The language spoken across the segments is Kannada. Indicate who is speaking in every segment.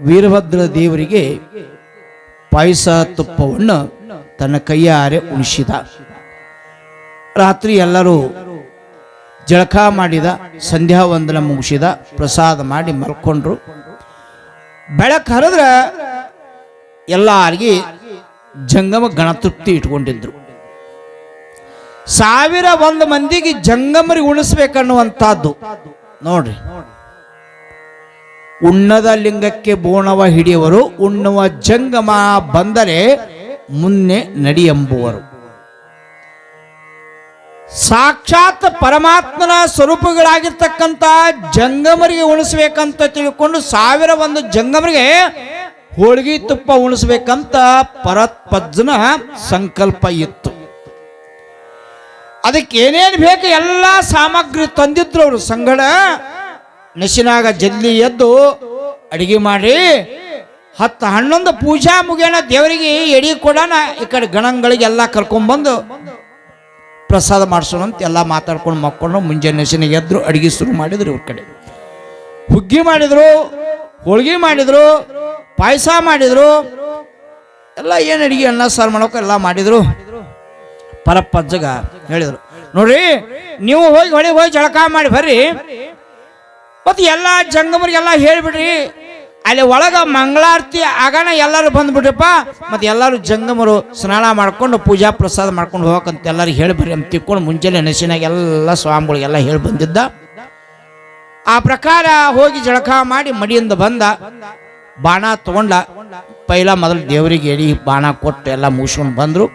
Speaker 1: ವೀರಭದ್ರ ದೇವರಿಗೆ ಪಾಯಸ ತುಪ್ಪವನ್ನು ತನ್ನ ಕೈಯಾರೆ ಉಣಿಸಿದ. ರಾತ್ರಿ ಎಲ್ಲರೂ ಜಳಕ ಮಾಡಿದ, ಸಂಧ್ಯಾ ವಂದನ ಮುಗಿಸಿದ, ಪ್ರಸಾದ ಮಾಡಿ ಮಲ್ಕೊಂಡ್ರು. ಬೆಳಕು ಹರಿದ್ರೆ ಎಲ್ಲರಿಗೆ ಜಂಗಮ ಗಣತೃಪ್ತಿ ಇಟ್ಕೊಂಡಿದ್ರು. ಸಾವಿರ ಒಂದು ಮಂದಿಗೆ ಜಂಗಮರಿಗೆ ಉಣಿಸ್ಬೇಕನ್ನುವಂಥದ್ದು. ನೋಡ್ರಿ. ಉಣ್ಣದ ಲಿಂಗಕ್ಕೆ ಬೋಣವ ಹಿಡಿಯವರು, ಉಣ್ಣುವ ಜಂಗಮ ಬಂದರೆ ಮುನ್ನೆ ನಡಿ ಎಂಬುವರು. ಸಾಕ್ಷಾತ್ ಪರಮಾತ್ಮನ ಸ್ವರೂಪಗಳಾಗಿರ್ತಕ್ಕಂಥ ಜಂಗಮರಿಗೆ ಉಣಿಸ್ಬೇಕಂತ ತಿಳ್ಕೊಂಡು ಸಾವಿರ ಒಂದು ಜಂಗಮರಿಗೆ ಹೋಳಿಗೆ ತುಪ್ಪ ಉಣಿಸ್ಬೇಕಂತ ಪರತ್ಪಜ್ಜನ ಸಂಕಲ್ಪ ಇತ್ತು. ಅದಕ್ಕೆ ಏನೇನು ಬೇಕು ಎಲ್ಲ ಸಾಮಗ್ರಿ ತಂದಿದ್ರು ಅವರು ಸಂಗಡ. ನಶಿನಾಗ ಜಲ್ದಿ ಎದ್ದು ಅಡಿಗೆ ಮಾಡಿ ಹತ್ತು ಹನ್ನೊಂದು ಪೂಜಾ ಮುಗಿಯೋಣ ದೇವರಿಗೆ ಎಡಿ ಕೊಡೋಣ ಈ ಕಡೆ ಗಣಗಳಿಗೆಲ್ಲ ಕರ್ಕೊಂಡ್ಬಂದು ಪ್ರಸಾದ ಮಾಡಿಸೋಣ ಅಂತ ಎಲ್ಲ ಮಾತಾಡ್ಕೊಂಡು ಮಕ್ಕೊಂಡು ಮುಂಜಾನೆ ನಶಿನಾಗ ಎದ್ರು ಅಡಿಗೆ ಶುರು ಮಾಡಿದ್ರು ಇವ್ರ ಕಡೆ. ಹುಗ್ಗಿ ಮಾಡಿದ್ರು, ಹೋಳ್ಗೆ ಮಾಡಿದ್ರು, ಪಾಯಸ ಮಾಡಿದ್ರು, ಎಲ್ಲ ಏನು ಅಡಿಗೆ ಅನ್ನ ಸಾರು ಮಾಡೋಕೆ ಎಲ್ಲ ಮಾಡಿದ್ರು. ಪರಪ್ಪಜ್ಜಗ ಹೇಳಿದರು. ನೋಡ್ರಿ, ನೀವು ಹೋಗಿ ಹೊಳಿ ಹೋಗಿ ಜಳಕ ಮಾಡಿ ಬರ್ರಿ. ಮತ್ತು ಎಲ್ಲ ಜಂಗಮರಿಗೆಲ್ಲ ಹೇಳಿಬಿಡ್ರಿ. ಅಲ್ಲಿ ಒಳಗ ಮಂಗಳಾರತಿ, ಆಗಣ ಎಲ್ಲರೂ ಬಂದ್ಬಿಟ್ರಪ್ಪ ಮತ್ತು ಎಲ್ಲರೂ ಜಂಗಮರು ಸ್ನಾನ ಮಾಡ್ಕೊಂಡು ಪೂಜಾ ಪ್ರಸಾದ ಮಾಡ್ಕೊಂಡು ಹೋಗಕ್ಕಂತ ಎಲ್ಲರೂ ಹೇಳಿಬಿಡ್ರಿ ಅಂತ ತಿಳ್ಕೊಂಡು ಮುಂಜಾನೆ ನೆಸಿನಾಗ ಎಲ್ಲ ಸ್ವಾಮಿಗಳಿಗೆಲ್ಲ ಹೇಳಿ ಬಂದಿದ್ದ. ಆ ಪ್ರಕಾರ ಹೋಗಿ ಜಳಕ ಮಾಡಿ ಮಡಿಯಿಂದ ಬಂದ. ಬಾಣ ತಗೊಂಡ. ಪೈಲ ಮೊದಲು ದೇವರಿಗೆ ಎಡಿ ಬಾಣ ಕೊಟ್ಟು ಎಲ್ಲ ಮುಗಿಸ್ಕೊಂಡು ಬಂದರು.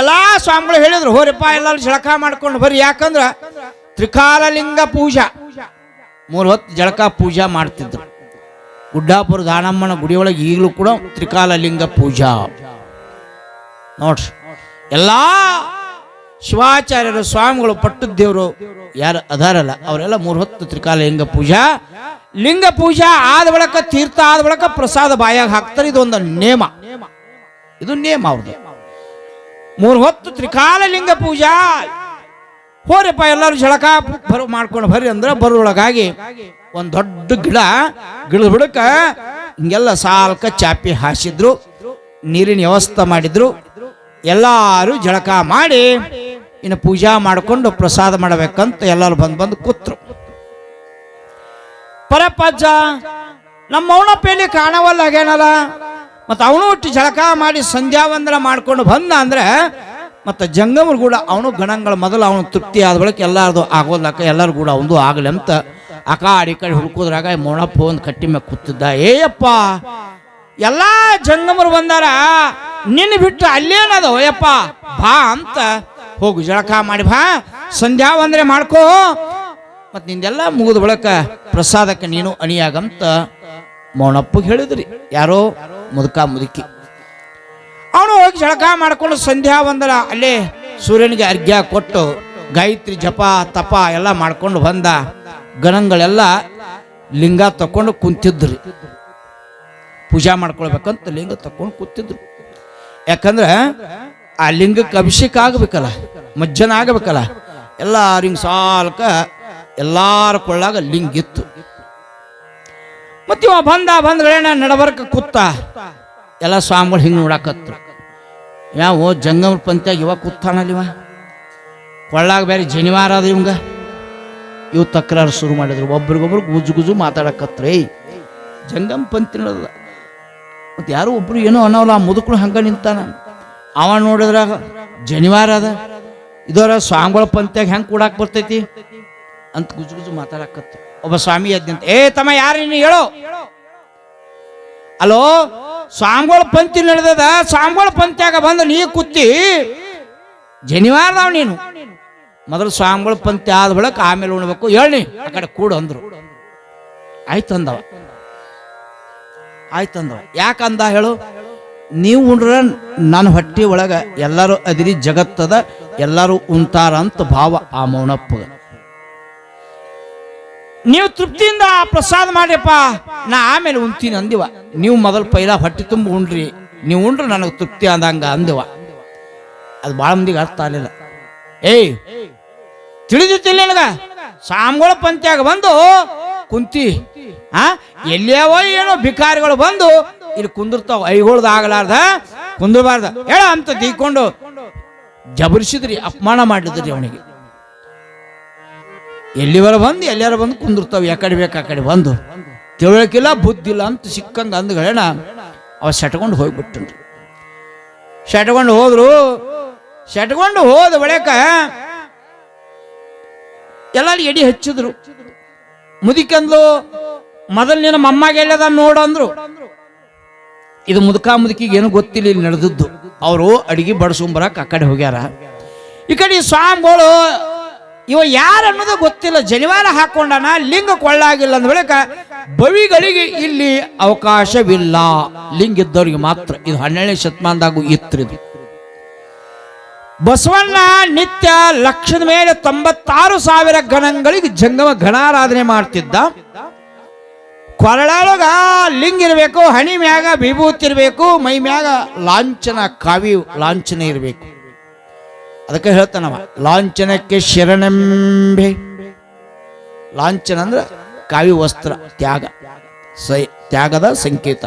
Speaker 1: ಎಲ್ಲ ಸ್ವಾಮಿಗಳು ಹೇಳಿದ್ರು, ಹೋರಿಪ್ಪ ಎಲ್ಲರೂ ಜಳಕ ಮಾಡ್ಕೊಂಡು ಬರ್ರಿ. ಯಾಕಂದ್ರ ತ್ರಿಕಾಲಲಿಂಗ ಪೂಜಾ. ಮೂರು ಹೊತ್ತು ಜಳಕ ಪೂಜಾ ಮಾಡ್ತಿದ್ರು. ಗುಡ್ಡಾಪುರ ದಾನಮ್ಮನ ಗುಡಿಯೊಳಗೆ ಈಗಲೂ ಕೂಡ ತ್ರಿಕಾಲಲಿಂಗ ಪೂಜಾ. ನೋಡ್ರಿ, ಎಲ್ಲ ಶಿವಾಚಾರ್ಯರು, ಸ್ವಾಮಿಗಳು ಪಟ್ಟದ ದೇವರು ಯಾರು ಅದಾರಲ್ಲ, ಅವರೆಲ್ಲ ಮೂರು ಹೊತ್ತು ತ್ರಿಕಾಲಲಿಂಗ ಪೂಜಾ. ಲಿಂಗ ಪೂಜಾ ಆದ ಬಳಕ, ತೀರ್ಥ ಆದ ಬಳಿಕ ಪ್ರಸಾದ ಬಾಯಾಗ ಹಾಕ್ತಾರೆ. ಇದೊಂದು ನೇಮ. ಇದು ನೇಮ ಅವ್ರದ್ದು ಮೂರು ಹೊತ್ತು ತ್ರಿಕಾಲಲಿಂಗ ಪೂಜಾ. ಹೋರಪ್ಪ, ಎಲ್ಲರೂ ಜಳಕ ಬರ ಮಾಡ್ಕೊಂಡು ಬರ್ರಿ ಅಂದ್ರೆ ಬರೋಳಗಾಗಿ ಒಂದು ದೊಡ್ಡ ಗಿಡ, ಗಿಡದ ಬಿಡಕ ಹಿಂಗೆಲ್ಲ ಸಾಲ್ಕ ಚಾಪಿ ಹಾಸಿದ್ರು, ನೀರಿನ ವ್ಯವಸ್ಥೆ ಮಾಡಿದ್ರು, ಎಲ್ಲರೂ ಜಳಕ ಮಾಡಿ ಇನ್ನು ಪೂಜಾ ಮಾಡಿಕೊಂಡು ಪ್ರಸಾದ ಮಾಡಬೇಕಂತ ಎಲ್ಲರೂ ಬಂದು ಬಂದು ಕೂತ್ರು. ಪರಪ್ಪಜ್ಜ, ನಮ್ಮ ಪೇಲಿ ಕಾಣವಲ್ಲ ಹಾಗೇನಲ್ಲ ಮತ್ತು ಅವನು ಒಟ್ಟು ಜಳಕ ಮಾಡಿ ಸಂಧ್ಯಾ ವಂದನ ಮಾಡ್ಕೊಂಡು ಬಂದ ಅಂದ್ರೆ ಮತ್ತು ಜಂಗಮರು ಕೂಡ ಅವನು ಗಣಗಳ ಮೊದಲು ಅವನು ತೃಪ್ತಿ ಆದ ಬಳಿಕ ಎಲ್ಲರದು ಆಗೋದಕ್ಕ ಎಲ್ಲರೂ ಕೂಡ ಅವನು ಆಗಲಿ ಅಂತ ಆ ಕಾಡಿ ಕಡೆ ಹುಡುಕೋದ್ರಾಗ ಮೋಣಪ್ಪ ಒಂದು ಕಟ್ಟಿ ಮ್ಯಾಗ ಕೂತಿದ್ದ. ಏಯಪ್ಪ, ಎಲ್ಲ ಜಂಗಮರು ಬಂದಾರ, ನಿನ್ನ ಬಿಟ್ಟು ಅಲ್ಲೇನದ ಯಪ್ಪ ಬಾ ಅಂತ ಹೋಗು, ಜಳಕ ಮಾಡಿ ಬಾ, ಸಂಧ್ಯಾ ಅಂದರೆ ಮಾಡ್ಕೋ. ಮತ್ತು ನಿಂದೆಲ್ಲ ಮುಗಿದ ಬಳಿಕ ಪ್ರಸಾದಕ್ಕೆ ನೀನು ಅಣಿಯಾಗಂತ ಮೌನಪ್ಪಗೆ ಹೇಳಿದ್ರಿ. ಯಾರೋ ಮುದುಕ ಮುದುಕಿ. ಅವನು ಹೋಗಿ ಜಳಕ ಮಾಡ್ಕೊಂಡು ಸಂಧ್ಯಾ ಅಲ್ಲೇ ಸೂರ್ಯನಿಗೆ ಅರ್ಘ್ಯ ಕೊಟ್ಟು ಗಾಯತ್ರಿ ಜಪ, ತಪ ಎಲ್ಲ ಮಾಡ್ಕೊಂಡು ಬಂದ. ಗಣಗಳೆಲ್ಲ ಲಿಂಗ ತಕೊಂಡು ಕುಂತಿದ್ರಿ. ಪೂಜಾ ಮಾಡ್ಕೊಳ್ಬೇಕಂತ ಲಿಂಗ ತಕೊಂಡು ಕೂತಿದ್ರು. ಯಾಕಂದ್ರೆ ಆ ಲಿಂಗಕ್ಕೆ ಅಭಿಷೇಕ ಆಗಬೇಕಲ್ಲ, ಮಜ್ಜನ ಆಗಬೇಕಲ್ಲ ಎಲ್ಲ ಹಿಂಗ್ ಸಾಲ್ಕ ಎಲ್ಲಾರ ಕೊಳ್ಳಾಗ ಲಿಂಗ ಇತ್ತು. ಮತ್ತೆ ಇವ ಬಂದ ಬಂದ್ಗಳೇನ ನಡಬರ್ಕ ಕೂತ ಎಲ್ಲ ಸ್ವಾಮಿಗಳು ಹಿಂಗೆ ನೋಡಾಕತ್ರು. ಯಾವ ಜಂಗಮ ಪಂತ್ಯಾಗ ಇವ ಕೂತಾನಲ್ಲಿವ? ಕೊಳ್ಳಾಗ ಬೇರೆ ಜನಿವಾರ ಅದ ಇವಂಗ. ಇವು ತಕ್ರಾರು ಶುರು ಮಾಡಿದ್ರು. ಒಬ್ರಿಗೊಬ್ರು ಗುಜು ಗುಜು ಮಾತಾಡಕತ್ರ. ಜಂಗಮ್ ಪಂತಿ ನಡೆದ. ಮತ್ತೆ ಯಾರೋ ಒಬ್ರು ಏನೋ ಅನ್ನೋಲ್ಲ ಆ ಮುದುಕಳು ಹಂಗ ನಿಂತಾನ. ಅವ ನೋಡಿದ್ರಾಗ ಜನಿವಾರ ಅದ. ಇದರ ಸ್ವಾಮಿಗಳ ಪಂತ್ಯಾಗ ಹೆಂಗೆ ಕೂಡಾಕ್ ಬರ್ತೈತಿ? ಅಂತ ಗುಜು ಗುಜು ಮಾತಾಡಕತ್ತು ಒಬ್ಬ ಸ್ವಾಮಿ ಅದ್ನಂತ ಏ ತಮ್ಮ, ಯಾರು ನೀನು ಹೇಳೋ? ಅಲೋ, ಸ್ವಾಮಿಗಳ ಪಂಕ್ತಿ ನಡೆದದ, ಸ್ವಾಮಿಗಳ ಪಂಕ್ತಿಯಾಗ ಬಂದು ನೀ ಕುತ್ತಿ ಜನಿವಾರದವ ನೀನು. ಮೊದಲು ಸ್ವಾಮಿಗಳ ಪಂಕ್ತಿ ಆದ ಬಳಕ ಆಮೇಲೆ ಉಣ್ಬೇಕು. ಹೇಳಿ ಆ ಕಡೆ ಕೂಡು ಅಂದ್ರು. ಆಯ್ತು ಆಯ್ತಂದವ. ಆಯ್ತು ಅಂದವ ಯಾಕಂದ ಹೇಳು? ನೀವು ಉಂಡ್ರ ನನ್ನ ಹೊಟ್ಟೆ ಒಳಗ ಎಲ್ಲರೂ ಅದಿರಿ ಜಗತ್ತದ, ಎಲ್ಲರೂ ಉಂತಾರ ಅಂತ ಭಾವ ಆ ಮೌನಪ್ಪಗ. ನೀವು ತೃಪ್ತಿಯಿಂದ ಪ್ರಸಾದ ಮಾಡ್ಯಪ್ಪ ನಾ ಆಮೇಲೆ ಉಣ್ತೀನಿ ಅಂದಿವ. ನೀವು ಮೊದಲು ಪೈಲ ಹೊಟ್ಟೆ ತುಂಬ ಉಣ್ರಿ. ನೀವು ಉಂಡ್ರೆ ನನಗೆ ತೃಪ್ತಿ ಆದಂಗ ಅಂದಿವ. ಅದು ಭಾಳ ಮಂದಿಗೆ ಅರ್ಥ ಆಗಲಿಲ್ಲ. ಏಯ್ ತಿಳಿದಿತ್ತಿಲ್ಲ ನನಗ? ಸಾಮ್ಗಳ ಪಂತ್ಯಾಗ ಬಂದು ಕುಂತಿ, ಆ, ಎಲ್ಲಿಯವೋ ಏನೋ ಭಿಕಾರಿಗಳು ಬಂದು ಇಲ್ಲಿ ಕುಂದಿರ್ತಾವ. ಐಗೊಳ್ದು ಆಗಲಾರ್ದ, ಕುಂದಿರಬಾರ್ದ. ಹೇಳ ಅಂತ ತೀಕೊಂಡು ಜಬರಿಸಿದ್ರಿ, ಅಪಮಾನ ಮಾಡಿದ್ರಿ ಅವನಿಗೆ. ಎಲ್ಲಿವರ ಬಂದು ಎಲ್ಲಾರ ಬಂದು ಕುಂದಿರ್ತಾವ? ಯಾಕಡೆ ಬೇಕು, ಆ ಕಡೆ ಬಂದು. ತಿಳ್ಕಿಲ್ಲ ಬುದ್ಧಿಲ್ಲ ಅಂತ ಸಿಕ್ಕಂಗ ಅಂದ್ಗಳೇನ ಅವ ಸೆಟ್ಕೊಂಡು ಹೋಗ್ಬಿಟ್ಟನು. ಸೆಟ್ಕೊಂಡು ಹೋದ್ರು. ಸೆಟ್ಕೊಂಡು ಹೋದ ಬಳಿಕ ಎಲ್ಲರೂ ಎಡಿ ಹಚ್ಚಿದ್ರು. ಮುದುಕಂದ್ಲು, ಮೊದಲು ನಿನ್ನ ಮಮ್ಮಗೆ ಎಲ್ಲದ ನೋಡು ಅಂದ್ರು. ಇದು ಮುದುಕ ಮುದುಕಿಗೆ ಏನು ಗೊತ್ತಿಲ್ಲ, ಇಲ್ಲಿ ನಡೆದದ್ದು. ಅವರು ಅಡಿಗೆ ಬಡಿಸ್ಕೊಂಬರಕ್ಕೆ ಆ ಕಡೆ ಹೋಗ್ಯಾರ. ಈ ಕಡೆ ಸ್ವಾಮಿಗಳು ಇವ ಯಾರು ಅನ್ನೋದು ಗೊತ್ತಿಲ್ಲ. ಜನಿವಾರ ಹಾಕೊಂಡನ, ಲಿಂಗ ಕೊಳ್ಳಾಗಿಲ್ಲ ಅಂದ ಬಳಿಕ ಬವಿಗಳಿಗೆ ಇಲ್ಲಿ ಅವಕಾಶವಿಲ್ಲ. ಲಿಂಗ ಇದ್ದವ್ರಿಗೆ ಮಾತ್ರ. ಇದು ಹನ್ನೆರಡನೇ ಶತಮಾನದಾಗೂ ಇತ್ರಿದು ಬಸವಣ್ಣ ನಿತ್ಯ ಲಕ್ಷದ ಮೇಲೆ ತೊಂಬತ್ತಾರು ಸಾವಿರ ಗಣಗಳಿಗೆ ಜಂಗಮ ಗಣಾರಾಧನೆ ಮಾಡ್ತಿದ್ದ. ಕೊರಳೊಳಗ ಲಿಂಗ ಇರಬೇಕು, ಹಣಿ ಮ್ಯಾಗ ವಿಭೂತಿ ಇರಬೇಕು, ಮೈ ಮ್ಯಾಗ ಲಾಂಛನ ಕಾವಿ ಲಾಂಛನ ಇರಬೇಕು. ಅದಕ್ಕೆ ಹೇಳ್ತಾನವ, ಲಾಂಛನಕ್ಕೆ ಶರಣೆಂಬೆ. ಲಾಂಛನ ಅಂದ್ರೆ ಕಾವಿ ವಸ್ತ್ರ, ತ್ಯಾಗ, ಸೈ, ತ್ಯಾಗದ ಸಂಕೇತ.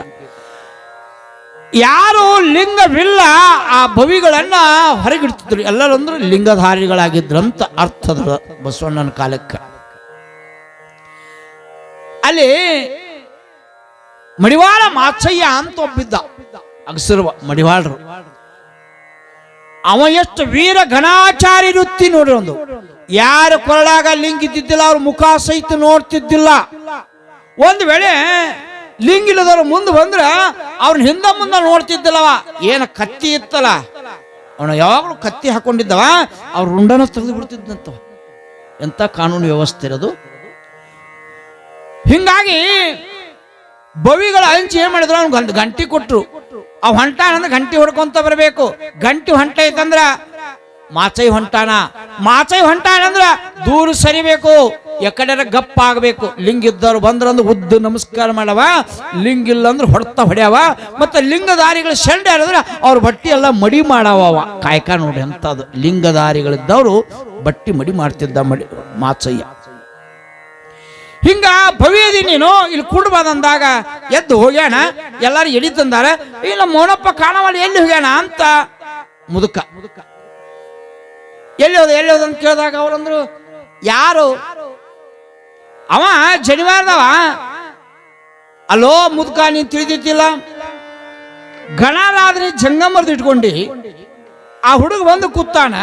Speaker 1: ಯಾರು ಲಿಂಗವಿಲ್ಲ, ಆ ಭವಿಗಳನ್ನ ಹೊರಗಿಡ್ತಿದ್ರು. ಎಲ್ಲರಂದ್ರು ಲಿಂಗಧಾರಿಗಳಾಗಿದ್ರಂತ ಅರ್ಥದ ಬಸವಣ್ಣನ ಕಾಲಕ್ಕೆ. ಅಲ್ಲಿ ಮಡಿವಾಳ ಮಾಚಯ್ಯ ಅಂತ ಒಬ್ಬಿದ್ದ, ಅಗಸರ್ವ ಮಡಿವಾಳರು. ಅವ ಎಷ್ಟು ವೀರ ಘನಾಚಾರಿ ವೃತ್ತಿ ನೋಡ್ರಿ ಒಂದು. ಯಾರು ಕೊರಳಾಗ ಲಿಂಗ ಇದ್ದಿದ್ದಿಲ್ಲ ಅವ್ರ ಮುಖ ಸಹಿತ ನೋಡ್ತಿದ್ದಿಲ್ಲ. ಒಂದು ವೇಳೆ ಲಿಂಗ ಇಲ್ಲದವ್ರು ಮುಂದೆ ಬಂದ್ರೆ ಅವ್ರ ಹಿಂದ ಮುಂದೆ ನೋಡ್ತಿದ್ದಿಲ್ಲವ. ಏನ ಕತ್ತಿ ಇತ್ತಲ್ಲ. ಅವನ ಯಾವಾಗಲೂ ಕತ್ತಿ ಹಾಕೊಂಡಿದ್ದವ. ಅವ್ರ ರುಂಡನ ತೆಗೆದು ಬಿಡ್ತಿದ್ದಂತ ಎಂತ ಕಾನೂನು ವ್ಯವಸ್ಥೆ ಇರೋದು? ಹಿಂಗಾಗಿ ಬವಿಗಳ ಹಂಚಿ ಏನ್ ಮಾಡಿದ್ರು? ಅವ್ನಿಗೆ ಗಂಟಿ ಕೊಟ್ರು. ಅವ್ ಹೊಂಟಾನ ಅಂದ್ರೆ ಗಂಟಿ ಹೊಡ್ಕೊಂತ ಬರಬೇಕು. ಗಂಟಿ ಹೊಂಟ ಐತಂದ್ರ ಮಾಚೈ ಹೊಂಟಾನ. ಮಾಚೈ ಹೊಂಟಾನಂದ್ರ ದೂರ ಸರಿಬೇಕು. ಎಕಡೆ ಗಪ್ಪ ಆಗಬೇಕು. ಲಿಂಗ ಇದ್ದವ್ರು ಬಂದ್ರಂದ್ರೆ ಉದ್ದ ನಮಸ್ಕಾರ ಮಾಡವ. ಲಿಂಗ ಇಲ್ಲ ಅಂದ್ರೆ ಹೊಡ್ತಾ ಹೊಡ್ಯಾವ. ಮತ್ತೆ ಲಿಂಗಧಾರಿಗಳು ಸೆಂಡ್ ಹೇಳಿದ್ರೆ ಅವ್ರ ಬಟ್ಟಿ ಎಲ್ಲ ಮಡಿ ಮಾಡವ ಕಾಯ್ಕ ನೋಡಿ ಅಂತದು ಲಿಂಗಧಾರಿಗಳಿದ್ದವರು ಬಟ್ಟಿ ಮಡಿ ಮಾಡ್ತಿದ್ದ ಮಡಿ ಮಾಚಯ್ಯ. ಹಿಂಗ ಭವ್ಯದಿ ನೀನು ಇಲ್ಲಿ ಕುಡ್ಬಾದಂದಾಗ ಎದ್ದು ಹೋಗ್ಯಾಣ ಎಲ್ಲಾರು ಎಡಿ ತಂದಾರ? ಇಲ್ಲ, ಮೋನಪ್ಪ ಕಾಣವಲ್ಲಿ ಎಲ್ಲಿ ಹೋಗ್ಯಾಣ ಅಂತ ಮುದುಕ. ಎಲ್ಲಿ ಹೋದ ಎಲ್ಲಿ ಹೋದ ಅಂತ ಕೇಳಿದಾಗ ಅವ್ರಂದ್ರು ಯಾರು? ಅವ ಜನಿವಾರದವ. ಅಲೋ, ಮುದುಕ, ನೀನ್ ತಿಳಿದಿದ್ದಿಲ್ಲ? ಗಣರಾದ್ರೆ ಜಂಗಮರ್ದು ಇಟ್ಕೊಂಡು. ಆ ಹುಡುಗ ಬಂದು ಕೂತಾನ.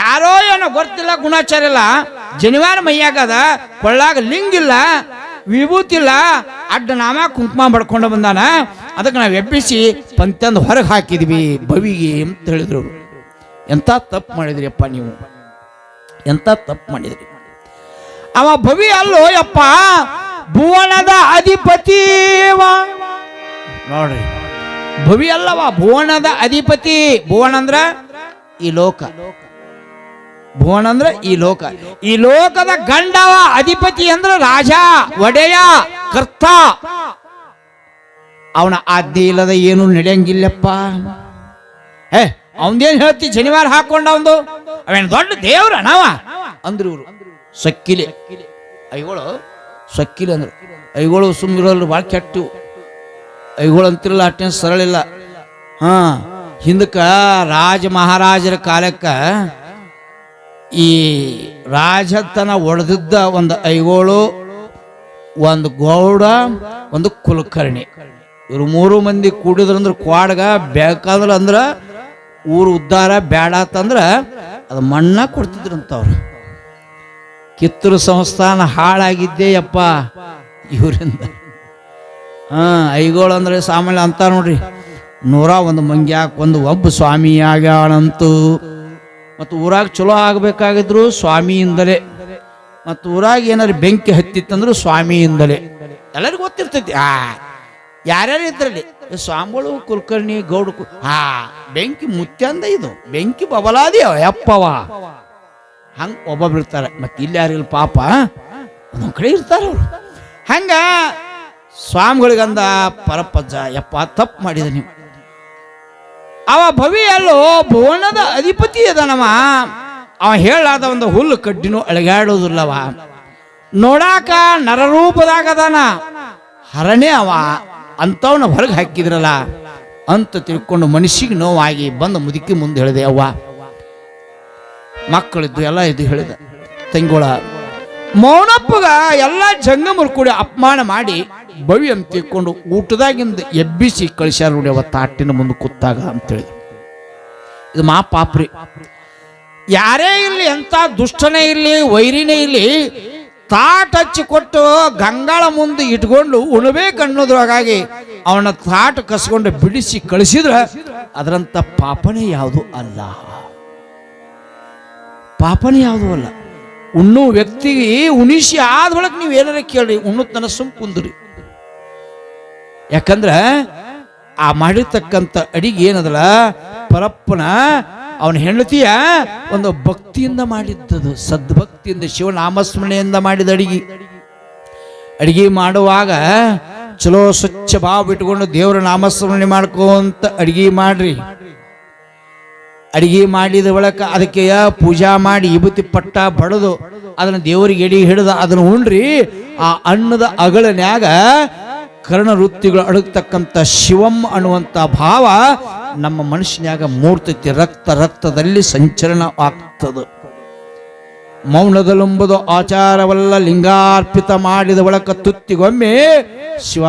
Speaker 1: ಯಾರೋ ಏನೋ ಗೊತ್ತಿಲ್ಲ, ಗುಣಾಚಾರ ಇಲ್ಲ. ಜನಿವಾರ ಮೈಯಾಗದ, ಕೊಳ್ಳಾಗ ಲಿಂಗಿಲ್ಲ ವಿಭೂತಿ ಇಲ್ಲ, ಅಡ್ಡ ನಾಮ ಕುಂಕುಮ ಬಡ್ಕೊಂಡು ಬಂದಾನ. ಅದಕ್ಕೆ ನಾವು ಎಬ್ಬಿಸಿ ಪಂತಂದು ಹೊರಗೆ ಹಾಕಿದ್ವಿ ಬವಿಗೆ ಅಂತ ಹೇಳಿದ್ರು. ಎಂತ ತಪ್ಪು ಮಾಡಿದ್ರಿ ಅಪ್ಪ ನೀವು? ಎಂತ ತಪ್ಪು ಮಾಡಿದ್ರಿ? ಅವ ಭವಿ ಅಲ್ಲೋ ಅಪ್ಪ ಭುವನದ ಅಧಿಪತಿ ನೋಡ್ರಿ, ಭವಿ ಅಲ್ಲವ ಭುವನದ ಅಧಿಪತಿ. ಭುವನ ಅಂದ್ರ ಈ ಲೋಕ. ಭುವನ ಅಂದ್ರೆ ಈ ಲೋಕ. ಈ ಲೋಕದ ಗಂಡವ, ಅಧಿಪತಿ ಅಂದ್ರೆ ರಾಜ, ಒಡೆಯ, ಕರ್ತ. ಅವನ ಆಜ್ಞೆ ಇಲ್ಲದ ಏನು ನಡೆಯಂಗಿಲ್ಲಪ್ಪ. ಏ ಅವನೇನ್ ಹೇಳ್ತಿ? ಶನಿವಾರ ಹಾಕೊಂಡ ಅವನು ಅವೇನು ದೊಡ್ಡ ದೇವ್ರ ನಾವ? ಅಂದ್ರು ಇವ್ರು. ಸಕ್ಕಿಲೆ. ಐಗಳು ಸಕ್ಕಿಲೆ ಅಂದ್ರು. ಐಗಳು ಸುಮ್ಮಿರೋಲ್ಲ ಭಾಳ ಕೆಟ್ಟು. ಐಗಳು ಅಂತಿರಲ್ಲ, ಅಷ್ಟೇನು ಸರಳಿಲ್ಲ. ಹಾ, ಹಿಂದಕ್ಕ ರಾಜ ಮಹಾರಾಜರ ಕಾಲಕ್ಕ ಈ ರಾಜತನ ಒಡೆದಿದ್ದ ಒಂದು ಐಗೋಳು, ಒಂದು ಗೌಡ, ಒಂದು ಕುಲಕರ್ಣಿ. ಇವರು ಮೂರು ಮಂದಿ ಕೂಡಿದ್ರಂದ್ರೆ ಕ್ವಾಡ್ಗ, ಬೇಕಾದ್ರೆ ಅಂದ್ರ ಊರು ಉದ್ಧಾರ ಬೇಡ ಅಂತಂದ್ರ ಅದು ಮಣ್ಣ ಕೊಡ್ತಿದ್ರಂತ ಅವ್ರು ಕಿತ್ತೂರು ಸಂಸ್ಥಾನ ಹಾಳಾಗಿದ್ದೆ ಯಪ್ಪ ಇವರಿಂದ. ಹಾಂ, ಐಗೋಳು ಅಂದ್ರೆ ಸಾಮಾನ್ಯ ಅಂತ ನೋಡ್ರಿ. ನೂರ ಒಂದು ಮಂಗ್ಯಾಕ್ ಒಂದು ಒಬ್ಬ ಸ್ವಾಮಿ ಆಗ್ಯಾಳಂತು. ಮತ್ತು ಊರಾಗ ಚಲೋ ಆಗಬೇಕಾಗಿದ್ರು ಸ್ವಾಮಿಯಿಂದಲೇ. ಮತ್ತು ಊರಾಗ ಏನಾರು ಬೆಂಕಿ ಹತ್ತಿತ್ತಂದ್ರೂ ಸ್ವಾಮಿಯಿಂದಲೇ. ಎಲ್ಲರಿಗೂ ಗೊತ್ತಿರ್ತೈತಿ. ಆ, ಯಾರ್ಯಾರು ಇದ್ರಲ್ಲಿ? ಸ್ವಾಮಿಗಳು, ಕುಲಕರ್ಣಿ, ಗೌಡ ಹಾ, ಬೆಂಕಿ ಮುತ್ಯಂದ ಇದು. ಬೆಂಕಿ ಬಬಲಾದಿ ಯಪ್ಪವ. ಹಂಗ ಇರ್ತಾರೆ. ಮತ್ತೆ ಇಲ್ಲಿ ಯಾರಿಲ್ಲ ಪಾಪ. ಒಂದೊಂದ್ ಕಡೆ ಇರ್ತಾರೆ ಅವರು. ಹಂಗ ಸ್ವಾಮಿಗಳಿಗಂದ ಪರಪ್ಪಜ್ಜ ಯಪ್ಪ, ತಪ್ಪು ಮಾಡಿದ ನೀವು. ಅವ ಭವಿ ಅಲ್ಲೋ ಭುವನದ ಅಧಿಪತಿ ಅದನವ. ಅವ ಹೇಳಾದ ಒಂದು ಹುಲ್ಲು ಕಡ್ಡಿನೂ ಅಳಗಾಡೋದಿಲ್ಲವ. ನೋಡಾಕ ನರರೂಪದಾಗ ಅದಾನ. ಹರನೇ ಅವ. ಅಂಥವನ್ನ ಹೊರಗೆ ಹಾಕಿದ್ರಲ್ಲ. ಅಂತ ತಿಳ್ಕೊಂಡು ಮನುಷ್ಯಗೆ ನೋವಾಗಿ ಬಂದು ಮುದುಕಿ ಮುಂದೆ ಹೇಳಿದೆ, ಅವ್ವ. ಮಕ್ಕಳಿದ್ದು ಎಲ್ಲ ಇದು ಹೇಳಿದ. ತಂಗೋಳ ಮೌನಪ್ಪಗ ಎಲ್ಲ ಜಂಗಮರು ಕೂಡ ಅಪಮಾನ ಮಾಡಿ ಬವಿ ಅಂತ ತಿಳ್ಕೊಂಡು ಊಟದಾಗಿಂದ ಎಬ್ಬಿಸಿ ಕಳಿಸ್ಯಾರ ನೋಡಿ ಅವ ತಾಟಿನ ಮುಂದೆ ಕೂತಾಗ ಅಂತೇಳಿ. ಇದು ಮಾ ಪಾಪ್ರಿ ಯಾರೇ ಇರಲಿ, ಎಂಥ ದುಷ್ಟನೇ ಇರಲಿ, ವೈರಿನೇ ಇರಲಿ, ತಾಟ್ ಹಚ್ಚಿ ಕೊಟ್ಟು ಗಂಗಾಳ ಮುಂದೆ ಇಟ್ಕೊಂಡು ಉಣಬೇಕು ಅನ್ನೋದ್ರೊಳಗಾಗಿ ಅವನ ತಾಟ್ ಕಸ್ಕೊಂಡು ಬಿಡಿಸಿ ಕಳಿಸಿದ್ರ ಅದರಂಥ ಪಾಪನೇ ಯಾವುದು ಅಲ್ಲ. ಪಾಪನೇ ಯಾವುದು ಅಲ್ಲ. ಉಣ್ಣು ವ್ಯಕ್ತಿಗೆ ಉಣಿಸಿ ಆದ ನೀವು ಏನಾರ ಕೇಳ್ರಿ ಉಣ್ಣುತ್ತನ ಸುಮ್ ಕುಂದ್ರಿ. ಯಾಕಂದ್ರ ಆ ಮಾಡಿರ್ತಕ್ಕಂಥ ಅಡಿಗೆ ಏನದಲ್ಲ, ಪರಪ್ಪನ ಅವನ ಹೆಂಡತಿಯ ಒಂದು ಭಕ್ತಿಯಿಂದ ಮಾಡಿದ್ದದು, ಸದ್ಭಕ್ತಿಯಿಂದ, ಶಿವನಾಮಸ್ಮರಣೆಯಿಂದ ಮಾಡಿದ ಅಡಿಗೆ. ಅಡಿಗೆ ಮಾಡುವಾಗ ಚಲೋ ಸ್ವಚ್ಛ ಭಾವ ಇಟ್ಕೊಂಡು ದೇವರ ನಾಮಸ್ಮರಣೆ ಮಾಡ್ಕೊಂತ ಅಡಿಗೆ ಮಾಡ್ರಿ. ಅಡಿಗೆ ಮಾಡಿದ ಒಳಕ ಅದಕ್ಕೆ ಪೂಜಾ ಮಾಡಿ ವಿಭೂತಿ ಪಟ್ಟ ಬಡದು, ಅದನ್ನು ದೇವರಿಗೆ ಎಡಿ ಹಿಡಿದ ಅದನ್ನು ಉಂಡ್ರಿ ಆ ಅನ್ನದ ಅಗಳನ್ಯಾಗ ಕರ್ಣ ವೃತ್ತಿಗಳು ಅಡಗತಕ್ಕಂಥ ಶಿವಂ ಅನ್ನುವಂಥ ಭಾವ ನಮ್ಮ ಮನುಷ್ಯನ್ಯಾಗ ಮೂರ್ತೈತಿ. ರಕ್ತ ರಕ್ತದಲ್ಲಿ ಸಂಚಲನ ಆಗ್ತದೆ. ಮೌನದಲ್ಲುಂಬುದು ಆಚಾರವಲ್ಲ, ಲಿಂಗಾರ್ಪಿತ ಮಾಡಿದ ಒಳಕ ತುತ್ತಿಗೊಮ್ಮೆ ಶಿವ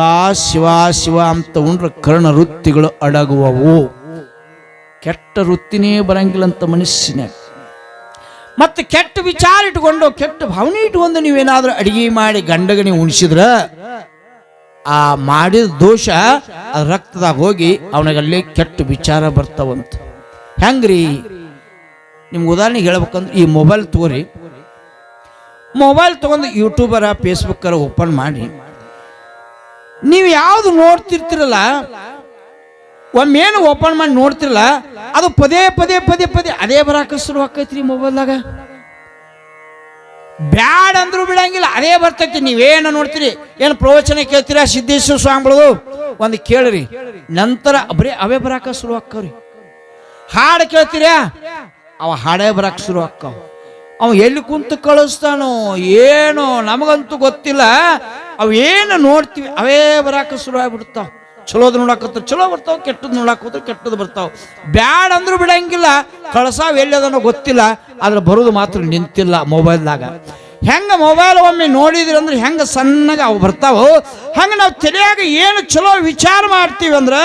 Speaker 1: ಶಿವ ಶಿವ ಅಂತ ಉಂಡ್ರ ಕರ್ಣ ವೃತ್ತಿಗಳು ಅಡಗುವವು. ಕೆಟ್ಟ ವೃತ್ತಿನೇ ಬರಂಗಿಲ್ಲ ಅಂತ ಮನುಷ್ಯನ ಮತ್ತೆ ಕೆಟ್ಟ ವಿಚಾರ ಇಟ್ಕೊಂಡು, ಕೆಟ್ಟ ಭಾವನೆ ಇಟ್ಕೊಂಡು ನೀವೇನಾದ್ರೂ ಅಡಿಗೆ ಮಾಡಿ ಗಂಡಗಣಿ ಉಣಿಸಿದ್ರ ಆ ಮಾಡಿದ ದೋಷ ರಕ್ತದಾಗ ಹೋಗಿ ಅವನಿಗಲ್ಲಿ ಕೆಟ್ಟ ವಿಚಾರ ಬರ್ತಾವಂತ. ಹೆಂಗ್ರಿ? ನಿಮ್ಗೆ ಉದಾಹರಣೆಗೆ ಹೇಳ್ಬೇಕಂದ್ರೆ ಈ ಮೊಬೈಲ್ ತಗೋರಿ. ಮೊಬೈಲ್ ತೊಗೊಂಡು ಯೂಟ್ಯೂಬರ, ಫೇಸ್ಬುಕ್ಕರ ಓಪನ್ ಮಾಡಿ. ನೀವು ಯಾವುದು ನೋಡ್ತಿರ್ತಿರಲ್ಲ ಒಮ್ಮೇನು ಓಪನ್ ಮಾಡಿ ನೋಡ್ತಿರಲ್ಲ, ಅದು ಪದೇ ಪದೇ ಪದೇ ಪದೇ ಅದೇ ಬರಾಕ ಶುರು ಆಕೈತ್ರಿ ಮೊಬೈಲ್ದಾಗ. ಬ್ಯಾಡ್ ಅಂದ್ರೂ ಬಿಡಂಗಿಲ್ಲ. ಅದೇ ಬರ್ತೈತಿ. ನೀವೇನು ನೋಡ್ತೀರಿ? ಏನು ಪ್ರವಚನ ಕೇಳ್ತೀರಾ? ಸಿದ್ದೇಶ್ವರ ಸ್ವಾಮಿಗಳು ಒಂದು ಕೇಳ್ರಿ. ನಂತರ ಬರೀ ಅವೇ ಬರಾಕ ಶುರು ಆಕ್ಕವ್ರಿ ಹಾಡು ಕೇಳ್ತೀರಾ? ಅವ ಹಾಡೇ ಬರಾಕ ಶುರು ಆಕ್ಕವ ಅವ ಎಲ್ಲಿ ಕುಂತು ಕಳಿಸ್ತಾನೋ ಏನೋ ನಮಗಂತೂ ಗೊತ್ತಿಲ್ಲ. ಅವೇನು ನೋಡ್ತೀವಿ, ಅವೇ ಬರಾಕ ಶುರು ಆಗ್ಬಿಡ್ತಾವ. ಚಲೋದ್ ನೋಡಾಕತ್ತ, ಚಲೋ ಬರ್ತಾವ, ಕೆಟ್ಟದ್ ನೋಡಾಕ ಹೋದ್ರೆ ಕೆಟ್ಟದ್ ಬರ್ತಾವ. ಬ್ಯಾಡ್ ಅಂದ್ರೂ ಬಿಡಂಗಿಲ್ಲ, ಕಳಸಾವ್ ಎಲ್ಲಿ ಅದನ್ನೋ ಗೊತ್ತಿಲ್ಲ, ಆದ್ರೆ ಬರೋದು ಮಾತ್ರ ನಿಂತಿಲ್ಲ ಮೊಬೈಲ್ದಾಗ. ಹೆಂಗೆ ಮೊಬೈಲ್ ಒಮ್ಮೆ ನೋಡಿದ್ರಿ ಅಂದ್ರೆ ಹೆಂಗೆ ಸಣ್ಣಗೆ ಅವು ಬರ್ತಾವೋ? ಹಂಗ ನಾವು ತಲೆಯಾಗ ಏನು ಚಲೋ ವಿಚಾರ ಮಾಡ್ತೀವಿ ಅಂದ್ರೆ,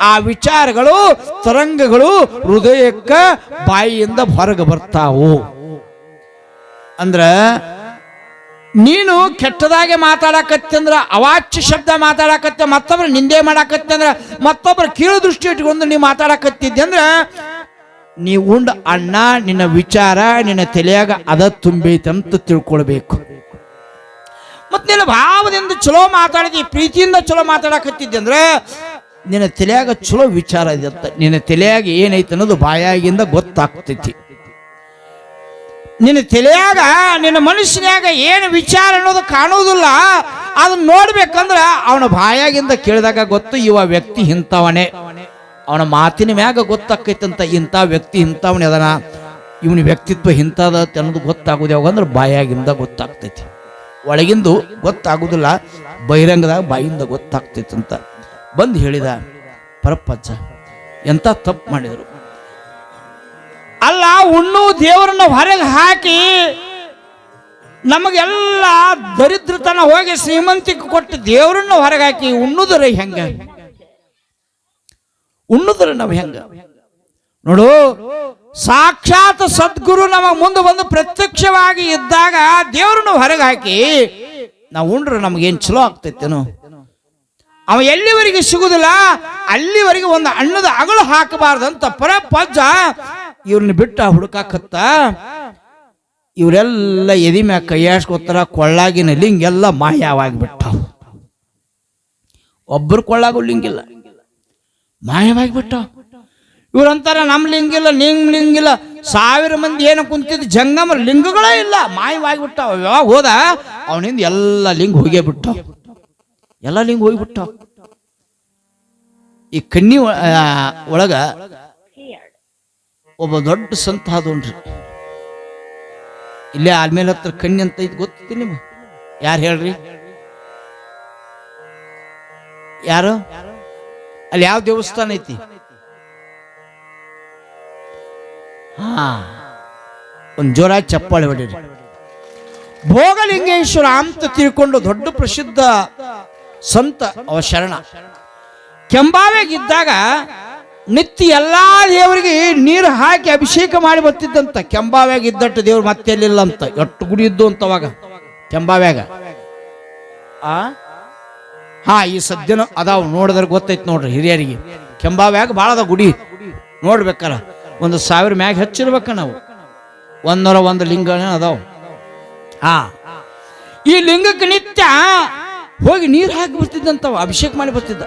Speaker 1: ಆ ವಿಚಾರಗಳು ತರಂಗಗಳು ಹೃದಯಕ್ಕೆ ಬಾಯಿಯಿಂದ ಹೊರಗೆ ಬರ್ತಾವು. ಅಂದ್ರ ನೀನು ಕೆಟ್ಟದಾಗೆ ಮಾತಾಡಕತ್ತೆ ಅಂದ್ರೆ, ಅವಾಚ್ಯ ಶಬ್ದ ಮಾತಾಡಕತ್ತೆ, ಮತ್ತೊಬ್ರು ನಿಂದೆ ಮಾಡಾಕತ್ತೆ ಅಂದ್ರೆ, ಮತ್ತೊಬ್ರು ಕೀಳು ದೃಷ್ಟಿ ಇಟ್ಕೊಂಡು ನೀ ಮಾತಾಡಕತ್ತಿದ್ದೆ ಅಂದ್ರೆ, ನೀ ಉಂಡ ಅಣ್ಣ, ನಿನ್ನ ವಿಚಾರ, ನಿನ್ನ ತಲೆಯಾಗ ಅದ ತುಂಬೈತಂತ ತಿಳ್ಕೊಳ್ಬೇಕು. ಮತ್ತೆ ನಿನ್ನ ಭಾವದಿಂದ ಚಲೋ ಮಾತಾಡಿದಿ, ಪ್ರೀತಿಯಿಂದ ಚಲೋ ಮಾತಾಡಕತ್ತಿದ್ದೆ ಅಂದ್ರೆ, ನಿನ್ನ ತಲೆಯಾಗ ಚಲೋ ವಿಚಾರ ಇದೆ ಅಂತ, ನಿನ್ನ ತಲೆಯಾಗ ಏನೈತೆ ಅನ್ನೋದು ಬಾಯಾಗಿಂದ ಗೊತ್ತಾಗ್ತೈತಿ. ನಿನ್ನ ತಲೆಯಾಗ, ನಿನ್ನ ಮನುಷ್ಯನ್ಯಾಗ ಏನು ವಿಚಾರ ಅನ್ನೋದು ಕಾಣೋದಿಲ್ಲ ಅದನ್ನ ನೋಡ್ಬೇಕಂದ್ರೆ ಅವನ ಬಾಯಾಗಿಂದ ಕೇಳಿದಾಗ ಗೊತ್ತು ಇವ ವ್ಯಕ್ತಿ ಇಂಥವನೇ. ಅವನ ಮಾತಿನ ಮ್ಯಾಗ ಗೊತ್ತಾಕೈತಂತ ಇಂಥ ವ್ಯಕ್ತಿ ಇಂಥವನೇ ಅದನ. ಇವನ ವ್ಯಕ್ತಿತ್ವ ಇಂಥದ ಅನ್ನೋದು ಗೊತ್ತಾಗೋದು ಯಾವಾಗಂದ್ರೆ ಬಾಯಾಗಿಂದ ಗೊತ್ತಾಗ್ತೈತಿ. ಒಳಗಿಂದು ಗೊತ್ತಾಗುದಿಲ್ಲ, ಬಹಿರಂಗದಾಗ ಬಾಯಿಂದ ಗೊತ್ತಾಗ್ತೈತಂತ. ಬಂದು ಹೇಳಿದ, ಪರಪ್ಪಜ್ಜ, ಎಂತ ತಪ್ಪು ಮಾಡಿದರು? ಅಲ್ಲ, ಉಣ್ಣು ದೇವರನ್ನ ಹೊರಗೆ ಹಾಕಿ ನಮಗೆಲ್ಲ ದರಿದ್ರತನ ಹೋಗಿ ಶ್ರೀಮಂತಿಕೆ ಕೊಟ್ಟು ದೇವರನ್ನ ಹೊರಗೆ ಹಾಕಿ ಉಣ್ಣುದರ ಹೆಂಗ? ಉಣ್ಣುದರ ನಾವು ಹೆಂಗ? ನೋಡು, ಸಾಕ್ಷಾತ್ ಸದ್ಗುರು ನಮಗ ಮುಂದೆ ಬಂದು ಪ್ರತ್ಯಕ್ಷವಾಗಿ ಇದ್ದಾಗ ದೇವರನ್ನ ಹೊರಗೆ ಹಾಕಿ ನಾವು ಉಂಡ್ರೆ ನಮಗೇನ್ ಚಲೋ ಆಗ್ತೈತೇನೋ? ಅವ ಎಲ್ಲಿವರೆಗೆ ಸಿಗುದಿಲ್ಲ, ಅಲ್ಲಿವರೆಗೆ ಒಂದು ಅಣ್ಣದ ಅಗಳು ಹಾಕಬಾರ್ದಂತ ಪರ ಪಜ್ಜ ಇವ್ರನ್ನ ಬಿಟ್ಟು ಹುಡುಕಾಕತ್ತ ಇವರೆಲ್ಲ ಎದಿ ಮ್ಯಾಗ ಕೈಯಾಡ್ಸ್ಕೊತಾರ, ಕೊಳ್ಳಾಗಿನ ಲಿಂಗೆಲ್ಲ ಮಾಯವಾಗಿಬಿಟ್ಟಾವ. ಒಬ್ಬರು ಕೊಳ್ಳಾಗು ಲಿಂಗಿಲ್ಲ ಮಾಯವಾಗಿಬಿಟ್ಟಾವ. ಇವ್ರಂತಾರ ನಮ್ಮ ಲಿಂಗಿಲ್ಲ ನಿಂಗ್ ಲಿಂಗಿಲ್ಲ ಸಾವಿರ ಮಂದಿ ಏನು ಕುಂತಿದ್ದು ಜಂಗಮ ಲಿಂಗಗಳೇ ಇಲ್ಲ, ಮಾಯವಾಗಿಬಿಟ್ಟಾವ. ಯಾವಾಗ ಹೋದ, ಅವನಿಂದ ಎಲ್ಲ ಲಿಂಗ ಹೋಗೇ ಬಿಟ್ಟಾವ ಎಲ್ಲ ಲಿಂಗ ಹೋಗಿಬಿಟ್ಟಾವ. ಈ ಕಣ್ಣಿ ಒಳಗ ಒಬ್ಬ ದೊಡ್ಡ ಸಂತ ಆದೋನ್ರಿ ಇಲ್ಲೇ ಆಲ್ಮೇಲೆ ಹತ್ರ ಕಣ್ಣಿ ಅಂತ ಇದು ಗೊತ್ತಿತ್ತು ಯಾರು ಹೇಳ್ರಿ? ಯಾರು? ಅಲ್ಲಿ ಯಾವ ದೇವಸ್ಥಾನ ಐತಿ? ಹಾ, ಒಂದು ಜೋರ ಚಪ್ಪಾಳೆ ಹೊಡೀರಿ. ಭೋಗಲಿಂಗೇಶ್ವರ ಅಂತ ತಿಳ್ಕೊಂಡು ದೊಡ್ಡ ಪ್ರಸಿದ್ಧ ಸಂತ ಅವ ಶರಣ. ಕೆಂಬಾವೆಗಿದ್ದಾಗ ನಿತ್ಯ ಎಲ್ಲಾ ದೇವರಿಗೆ ನೀರು ಹಾಕಿ ಅಭಿಷೇಕ ಮಾಡಿ ಬರ್ತಿದ್ದಂತ ಕೆಂಬಾವ್ಯಾಗ ಇದ್ದಟ್ಟು ದೇವ್ರು ಮತ್ತೆ ಎಲ್ಲಿಲ್ಲ ಅಂತ. ಎಟ್ಟು ಗುಡಿ ಇದ್ದು ಅಂತ ಅವಾಗ. ಕೆಂಬಾವ್ಯಾಗ. ಆ? ಹಾ, ಈ ಸದ್ಯನ ಅದಾವ ನೋಡಿದ್ರೆ ಗೊತ್ತೈತೆ ನೋಡ್ರಿ ಹಿರಿಯರಿಗೆ. ಕೆಂಬಾವ್ಯಾಗ ಭಾಳ ಅದ ಗುಡಿ. ನೋಡ್ಬೇಕಲ್ಲ, ಒಂದು ಸಾವಿರ ಮ್ಯಾಗ ಹೆಚ್ಚಿರ್ಬೇಕ ನಾವು. ಒಂದರ ಒಂದು ಲಿಂಗ ಅದಾವ. ಹಾ. ಈ ಲಿಂಗಕ್ಕೆ ನಿತ್ಯ ಹೋಗಿ ನೀರು ಹಾಕಿ ಬರ್ತಿದ್ದಂತವ, ಅಭಿಷೇಕ ಮಾಡಿ ಬರ್ತಿದ್ದ.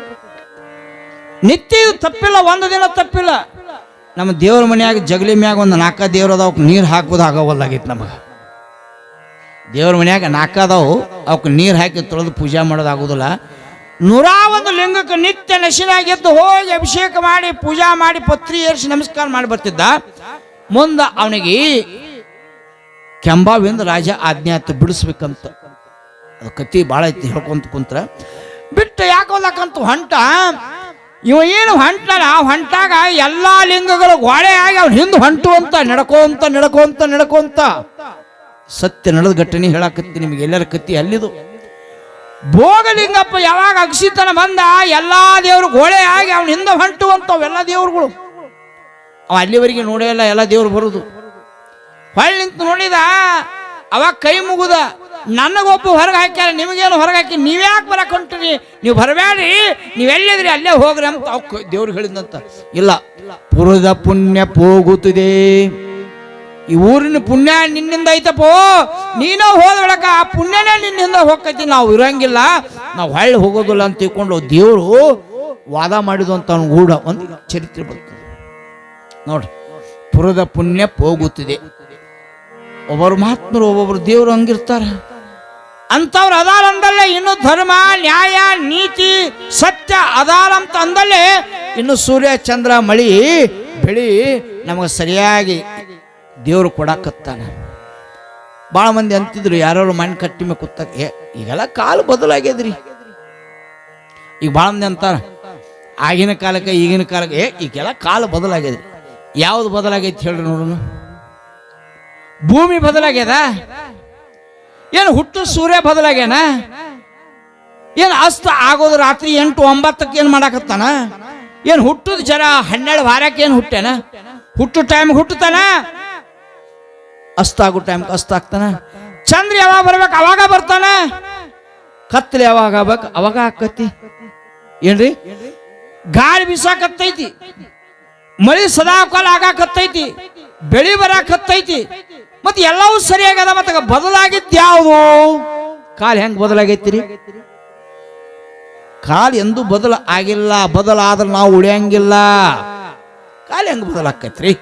Speaker 1: ನಿತ್ಯ ತಪ್ಪಿಲ್ಲ, ಒಂದು ದಿನ ತಪ್ಪಿಲ್ಲ. ನಮ್ಮ ದೇವ್ರ ಮನೆಯಾಗ ಜಗಲಿ ಮ್ಯಾಗ ಒಂದು ನಾಲ್ಕ ದೇವ್ರು ಅದಾವ ನೀರು ಹಾಕೋದು ಆಗೋವಲ್ಲಾಗಿತ್ತು ನಮಗೆ. ದೇವ್ರ ಮನೆಯಾಗ ನಾಲ್ಕ ಅದಾವು ಅವಕ್ಕೆ ನೀರು ಹಾಕಿ ತೊಳೆದು ಪೂಜೆ ಮಾಡೋದು ಆಗೋದಿಲ್ಲ ನೂರ ಒಂದು ಲಿಂಗಕ್ಕೆ ನಿತ್ಯ ನಶಿನಾಗೆದ್ದು ಹೋಗಿ ಅಭಿಷೇಕ ಮಾಡಿ, ಪೂಜಾ ಮಾಡಿ, ಪತ್ರಿ ಏರಿಸಿ ನಮಸ್ಕಾರ ಮಾಡಿ ಬರ್ತಿದ್ದ. ಮುಂದೆ ಅವನಿಗೆ ಕೆಂಬಾವಿಂದ ರಾಜ ಆಜ್ಞಾತ ಬಿಡಿಸ್ಬೇಕಂತ. ಅದು ಕತಿ ಭಾಳ ಐತಿ ಹೇಳ್ಕೊಂತ ಕುಂತ್ರ. ಬಿಟ್ಟು ಯಾಕೋದಕ್ಕಂತ ಹೊಂಟ? ಇವ ಏನು ಹೊಂಟನ ಹೊಂಟಾಗ ಎಲ್ಲಾ ಲಿಂಗಗಳು ಗೋಡೆ ಆಗಿ ಅವ್ನು ಹಿಂದೆ ಹೊಂಟು ಅಂತ ನಡ್ಕೋಂತ ನಡ್ಕೋಂತ ನಡ್ಕೋಂತ ಸತ್ಯ ನಡೆದ ಘಟನೆ ಹೇಳಾಕತ್ತಿ, ನಿಮಗೆ ಎಲ್ಲರ ಕತ್ತಿ ಅಲ್ಲಿದು. ಭೋಗಲಿಂಗಪ್ಪ ಯಾವಾಗ ಅಕ್ಷಿತನ ಬಂದ, ಎಲ್ಲಾ ದೇವರು ಗೋಳೆ ಆಗಿ ಅವನ ಹಿಂದೆ ಹೊಂಟು ಅಂತ ಎಲ್ಲ ದೇವ್ರುಗಳು. ಅವ ಅಲ್ಲಿವರೆಗೆ ನೋಡೇ ಇಲ್ಲ, ಎಲ್ಲ ದೇವ್ರು ಬರುದು. ಹೊಳ್ಳಿ ನಿಂತು ನೋಡಿದ, ಅವಾಗ ಕೈ ಮುಗುದ. ನನಗೊಬ್ಬ ಹೊರಗೆ ಹಾಕ್ಯಾರ, ನಿಮಗೇನು ಹೊರಗೆ ಹಾಕಿ, ನೀವ್ಯಾಕೆ ಬರಕ್ಕೆ ಹೊಂಟ್ರಿ? ನೀವು ಬರಬೇಡ್ರಿ ನೀವೆಲ್ಲಿದ್ರಿ ಅಲ್ಲೇ ಹೋಗ್ರಿ ಅಂತ ದೇವ್ರು ಹೇಳಿದಂತ. ಇಲ್ಲ. ಪುರದ ಪುಣ್ಯ ಹೋಗುತ್ತಿದೆ ಈ ಊರಿನ ಪುಣ್ಯ ನಿನ್ನಿಂದ ಐತಪ್ಪೋ. ನೀನೋ ಹೋದ್ರೊಳಕ ಆ ಪುಣ್ಯನೇ ನಿನ್ನಿಂದ ಹೋಗ್ತೈತಿ ನಾವು ಇರಂಗಿಲ್ಲ. ನಾವು ಹೊಳ್ಳಿ ಹೋಗೋದಿಲ್ಲ ಅಂತ ತಿಳ್ಕೊಂಡು ದೇವರು ವಾದ ಮಾಡಿದಂತ ಒಂದು ಚರಿತ್ರೆ ಬರ್ತದೆ. ನೋಡ್ರಿ. ಪುರದ ಪುಣ್ಯ ಹೋಗುತ್ತಿದೆ ಒಬ್ಬರು ಮಹಾತ್ಮರು, ಒಬ್ಬೊಬ್ರು ದೇವರು ಹಂಗಿರ್ತಾರ. ಅಂಥವ್ರು ಅದಾರ ಅಂದಲ್ಲೇ ಇನ್ನು ಧರ್ಮ, ನ್ಯಾಯ, ನೀತಿ ಸತ್ಯ ಅದಾರಂತ ಅಂದಲ್ಲೇ ಇನ್ನು ಸೂರ್ಯ, ಚಂದ್ರ, ಮಳಿ ಬೆಳಿ ನಮಗೆ ಸರಿಯಾಗಿ ದೇವರು ಕೊಡಕತ್ತಾನೆ. ಭಾಳ ಮಂದಿ ಅಂತಿದ್ರು ಯಾರು ಮಣ್ಣು ಕಟ್ಟಿ ಮೇಲೆ ಕುತ್ತ ಈಗೆಲ್ಲ ಕಾಲ ಬದಲಾಗ್ಯದ್ರಿ. ಈಗ ಭಾಳ ಮಂದಿ ಅಂತಾರ, ಆಗಿನ ಕಾಲಕ್ಕೆ, ಈಗಿನ ಕಾಲಕ್ಕೆ. ಏ, ಈಗೆಲ್ಲ ಕಾಲ ಬದಲಾಗ್ಯದ್ರಿ. ಯಾವ್ದು ಬದಲಾಗೈತಿ ಹೇಳ್ರಿ ನೋಡೋಣ ಭೂಮಿ ಬದಲಾಗ್ಯದ? ಏನು ಹುಟ್ಟು ಸೂರ್ಯ ಬದಲಾಗೇನ ಏನು ಅಸ್ತ ಆಗೋದು ರಾತ್ರಿ ಎಂಟು ಒಂಬತ್ತಕ್ಕೆ ಏನು ಮಾಡಾಕತ್ತಾನ? ಏನು ಹುಟ್ಟುದ ಜರ ಹನ್ನೆರಡು ವಾರಕ್ಕೆ ಏನು ಹುಟ್ಟೇನ? ಹುಟ್ಟು ಟೈಮ್ ಹುಟ್ಟುತ್ತಾನ? ಅಸ್ತ ಆಗೋ ಟೈಮ್ ಅಸ್ತ ಆಗ್ತಾನ? ಚಂದ್ರ ಯಾವಾಗ ಬರ್ಬೇಕು ಅವಾಗ ಬರ್ತಾನ? ಕತ್ತಲೆ ಯಾವಾಗ ಆಗ್ಬೇಕು ಅವಾಗ ಆಕತಿ. ಏನ್ರಿ? ಗಾಳಿ ಬಿಸಾಕತ್ತೈತಿ. ಮಳಿ ಸದಾ ಕಾಲ ಆಗಾಕತ್ತೈತಿ. ಬೆಳಿ ಬರಾಕತ್ತೈತಿ. ಮತ್ತೆ ಎಲ್ಲವೂ ಸರಿಯಾಗದ ಮತ್ತೆ ಬದಲಾಗಿದ್ದು ಕಾಲ ಹೆಂಗ್ ಬದಲಾಗೈತಿರಿ? ಕಾಲ ಎಂದೂ ಬದಲ ಆಗಿಲ್ಲ, ಬದಲಾದ್ರೆ ನಾವು ಉಳಿಯಂಗಿಲ್ಲ. ಕಾಲ ಹೆಂಗ್ ಬದಲಾಕೈತ್ರಿ?